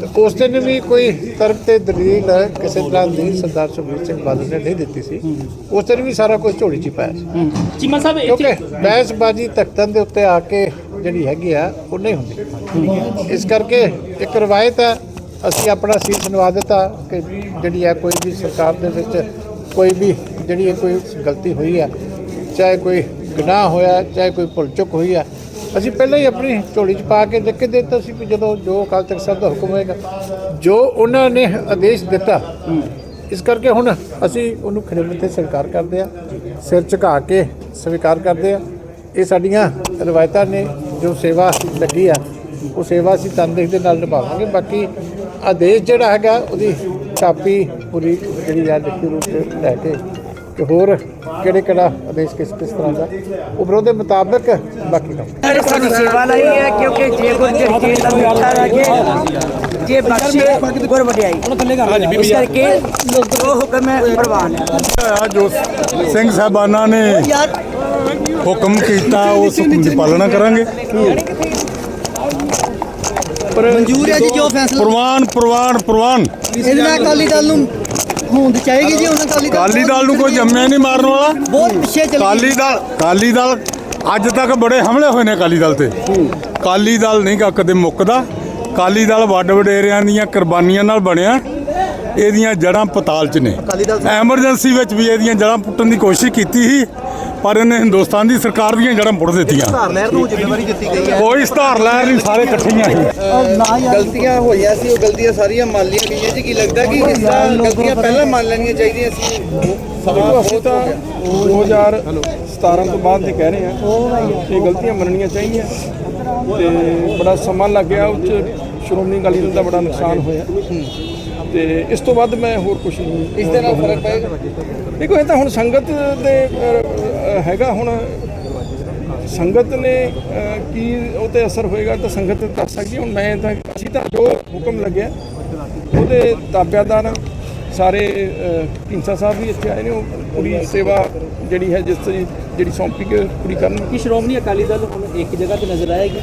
ਤੇ ਉਸ ਦਿਨ ਵੀ ਕੋਈ ਤਰਕ ਤੇ ਦਲੀਲ ਕਿਸੇ ਤਰ੍ਹਾਂ ਦੀ ਸਰਦਾਰ ਸੁਖਬੀਰ ਸਿੰਘ ਬਾਦਲ ਨੇ ਨਹੀਂ ਦਿੱਤੀ ਸੀ। ਉਸ ਦਿਨ ਵੀ ਸਾਰਾ ਕੁਝ ਝੋਲੀ 'ਚ ਪਾਇਆ ਸੀ। ਚੀਮਾ ਸਾਹਿਬ ਕਿਉਂਕਿ ਬਹਿਸਬਾਜ਼ੀ ਤਖਤਾਂ ਦੇ ਉੱਤੇ ਆ ਕੇ ਜਿਹੜੀ ਹੈਗੀ ਆ ਉਹ ਨਹੀਂ ਹੁੰਦੀ। ਇਸ ਕਰਕੇ ਇੱਕ ਰਵਾਇਤ ਹੈ ਅਸੀਂ ਆਪਣਾ ਸੀਸ ਨਵਾ ਦਿੱਤਾ ਕਿ ਜਿਹੜੀ ਹੈ ਕੋਈ ਵੀ ਸਰਕਾਰ ਦੇ ਵਿੱਚ ਕੋਈ ਵੀ ਜਿਹੜੀ ਕੋਈ ਗਲਤੀ ਹੋਈ ਹੈ ਚਾਹੇ ਕੋਈ ਗੁਨਾਹ ਹੋਇਆ, ਚਾਹੇ ਕੋਈ ਭੁੱਲ ਚੁੱਕ ਹੋਈ ਆ, ਅਸੀਂ ਪਹਿਲਾਂ ਹੀ ਆਪਣੀ ਝੋਲੀ 'ਚ ਪਾ ਕੇ ਲਿਖ ਕੇ ਦੇ ਦਿੱਤਾ ਸੀ ਵੀ ਜਦੋਂ ਜੋ ਅਕਾਲ ਤਖਤ ਸਾਹਿਬ ਦਾ ਹੁਕਮ ਹੋਏਗਾ, ਜੋ ਉਹਨਾਂ ਨੇ ਆਦੇਸ਼ ਦਿੱਤਾ, ਇਸ ਕਰਕੇ ਹੁਣ ਅਸੀਂ ਉਹਨੂੰ ਖੜੇ ਮੱਥੇ ਸਵੀਕਾਰ ਕਰਦੇ ਆ, ਸਿਰ ਝੁਕਾ ਕੇ ਸਵੀਕਾਰ ਕਰਦੇ ਆ। ਇਹ ਸਾਡੀਆਂ ਰਵਾਇਤਾਂ ਨੇ, ਜੋ ਸੇਵਾ ਲੱਗੀ ਆ, ਉਹ ਸੇਵਾ ਅਸੀਂ ਤਨਦੇਹ ਦੇ ਨਾਲ ਨਿਭਾਵਾਂਗੇ। ਬਾਕੀ ਆਦੇਸ਼ ਜਿਹੜਾ ਹੈਗਾ, ਉਹਦੀ ਕਾਪੀ ਪੂਰੀ ਜਿਹੜੀ ਆ, ਲਿਖਤੀ ਰੂਪ 'ਤੇ ਲੈ ਕੇ ਤੇ ਹੋਰ ਕਿਹੜੇ ਕਿਹੜਾ ਆਦੇਸ਼ ਕਿਸ ਕਿਸ ਤਰ੍ਹਾਂ ਦਾ ਉਪਰੋਂ ਦੇ ਮੁਤਾਬਕ ਬਾਕੀ ਕੰਮ। ਸਾਡੀ ਸੇਵਾ ਲਈ ਹੈ ਕਿਉਂਕਿ ਜੇ ਗੁਰ ਜੇ ਦਾ ਮਿੱਠਾ ਰੱਖੇ ਜੇ ਬਖਸ਼ੇ ਗੁਰ ਵਡਿਆਈ। ਇਸ ਕਰਕੇ ਉਹ ਹੁਕਮ ਹੈ ਪ੍ਰਵਾਨ ਹੈ। ਜੋ ਸਿੰਘ ਸਾਹਿਬਾਨਾਂ ਨੇ ਹੁਕਮ ਕੀਤਾ ਉਸ ਹੁਕਮ ਦੀ ਪਾਲਣਾ ਕਰਾਂਗੇ। ਮਨਜ਼ੂਰ ਹੈ ਜੀ ਜੋ ਫੈਸਲਾ ਪ੍ਰਵਾਨ ਪ੍ਰਵਾਨ ਪ੍ਰਵਾਨ। ਇਹਦੇ ਨਾਲ ਅਕਾਲੀ ਦਲ ਨੂੰ ਹੋਂਦ ਚਾਹੀਦੀ ਜੀ ਉਹਨਾਂ ਅਕਾਲੀ ਕਾਲੀ ਦਲ ਨੂੰ ਕੋਈ ਜੰਮਿਆ ਨਹੀਂ ਮਾਰਨ ਵਾਲਾ। ਬਹੁਤ ਪਿੱਛੇ ਚਲੀ ਕਾਲੀ ਦਲ ਕਾਲੀ ਦਲ ਅੱਜ ਤੱਕ ਬੜੇ ਹਮਲੇ ਹੋਏ ਨੇ ਕਾਲੀ ਦਲ ਤੇ। ਕਾਲੀ ਦਲ ਨਹੀਂ ਕਦੇ ਮੁੱਕਦਾ। ਕਾਲੀ ਦਲ ਵੱਡ ਵਡੇਰਿਆਂ ਦੀਆਂ ਕੁਰਬਾਨੀਆਂ ਨਾਲ ਬਣਿਆ। ਇਹਦੀਆਂ ਜੜਾਂ ਪਤਾਲ 'ਚ ਨੇ। ਐਮਰਜੈਂਸੀ ਵਿੱਚ ਵੀ ਇਹਦੀਆਂ ਜੜਾਂ ਪੁੱਟਣ ਦੀ ਕੋਸ਼ਿਸ਼ ਕੀਤੀ ਸੀ। ਪਰ ਇਹਨੇ ਹਿੰਦੁਸਤਾਨ ਦੀ ਸਰਕਾਰ ਦੀਆਂ ਜੜਾਂ ਪੁੱਟ ਦਿੱਤੀਆਂ। ਲਹਿਰ ਨੂੰ ਜ਼ਿੰਮੇਵਾਰੀ ਦਿੱਤੀ ਗਈ ਹੈ। ਕੋਈ ਸਧਾਰ ਲਹਿਰ ਨਹੀਂ ਸਾਰੇ ਇਕੱਠੀਆਂ ਸੀ ਗਲਤੀਆਂ ਹੋਈਆਂ ਸੀ ਉਹ ਗਲਤੀਆਂ ਸਾਰੀਆਂ ਮੰਨ ਲਈਆਂ ਗਈਆਂ ਜੀ। ਕੀ ਲੱਗਦਾ ਕਿ ਇਸ ਤਰ੍ਹਾਂ ਗਲਤੀਆਂ ਪਹਿਲਾਂ ਮੰਨ ਲੈਣੀਆਂ ਚਾਹੀਦੀਆਂ ਸੀ? ਦੇਖੋ ਅਸੀਂ ਤਾਂ 2017 ਤੋਂ ਬਾਅਦ ਦੇ ਕਹਿ ਰਹੇ ਹਾਂ। ਇਹ ਗਲਤੀਆਂ ਮੰਨਣੀਆਂ ਚਾਹੀਦੀਆਂ। ਤੇ ਬੜਾ ਸਮਾਂ ਲੱਗ ਗਿਆ ਉਹ 'ਚ ਸ਼੍ਰੋਮਣੀ ਅਕਾਲੀ ਦਲ ਦਾ ਬੜਾ ਨੁਕਸਾਨ ਹੋਇਆ। ਤੇ ਇਸ ਤੋਂ ਬਾਅਦ ਮੈਂ ਹੋਰ ਕੁਝ ਨਹੀਂ ਇਸ ਦੇ ਨਾਲ ਫ਼ਰਕ ਪਏਗਾ? ਦੇਖੋ ਇਹ ਤਾਂ ਹੁਣ ਸੰਗਤ ਦੇ ਹੈਗਾ ਹੁਣ ਸੰਗਤ ਨੇ ਕੀ ਉਹ ਤੇ ਅਸਰ ਹੋਏਗਾ ਤਾਂ ਸੰਗਤ ਦੱਸ ਸਕਦੀ ਹੁਣ ਮੈਂ ਤਾਂ ਅਸੀਂ ਤਾਂ ਜੋ ਹੁਕਮ ਲੱਗਿਆ ਉਹਦੇ ਤਾਬਿਆਦਾਰ ਸਾਰੇ ਅ, ਢੀਂਡਸਾ ਸਾਹਿਬ ਵੀ ਇੱਥੇ ਆਏ ਨੇ ਉਹ ਪੂਰੀ ਸੇਵਾ ਜਿਹੜੀ ਹੈ ਜਿਸ ਤਰੀ ਜਿਹੜੀ ਸੌਂਪੀ ਕੇ ਪੂਰੀ ਕਰਨ। ਕਿ ਸ਼੍ਰੋਮਣੀ ਅਕਾਲੀ ਦਲ ਹੁਣ ਇੱਕ ਜਗ੍ਹਾ ਤੇ ਨਜ਼ਰ ਆਏਗੀ?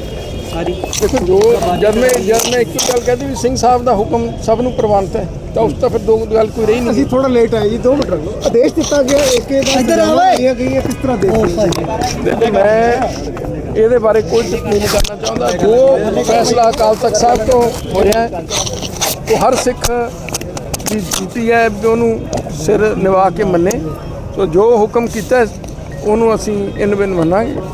ਸਾਰੀ ਦੇਖੋ ਜੋ ਜਦ ਮੈਂ ਜਦ ਮੈਂ ਇੱਕ ਗੱਲ ਕਹਦੀ ਵੀ ਸਿੰਘ ਸਾਹਿਬ ਦਾ ਹੁਕਮ ਸਭ ਨੂੰ ਪ੍ਰਵਾਨਿਤ ਹੈ ਤਾਂ ਉਸ ਤਾਂ ਫਿਰ ਦੋ ਗੱਲ ਕੋਈ ਰਹੀ ਨਹੀਂ। ਅਸੀਂ ਥੋੜਾ ਲੇਟ ਆਏ ਜੀ 2 ਮਿੰਟ ਰੁਕੋ। ਆਦੇਸ਼ ਦਿੱਤਾ ਗਿਆ ਏਕੇ ਦਾ ਇੱਧਰ ਆਵੇ ਗਈ ਕਿਸ ਤਰ੍ਹਾਂ ਦੇਖੋ ਮੈਂ ਇਹਦੇ ਬਾਰੇ ਕੋਈ ਟਿੱਪਣੀ ਨਹੀਂ ਕਰਨਾ ਚਾਹੁੰਦਾ। ਜੋ ਫੈਸਲਾ ਅਕਾਲ ਤਖਤ ਸਾਹਿਬ ਤੋਂ ਹੋ ਰਿਹਾ ਹੈ ਉਹ ਹਰ ਸਿੱਖ ਦੀ ਡਿਊਟੀ ਹੈ ਉਹਨੂੰ ਸਿਰ ਨਿਵਾ ਕੇ ਮੰਨੇ। ਸੋ ਜੋ ਹੁਕਮ ਕੀਤਾ ਹੈ, ਉਹਨੂੰ ਅਸੀਂ ਇਨ ਬਿਨ ਮੰਨਾਂਗੇ।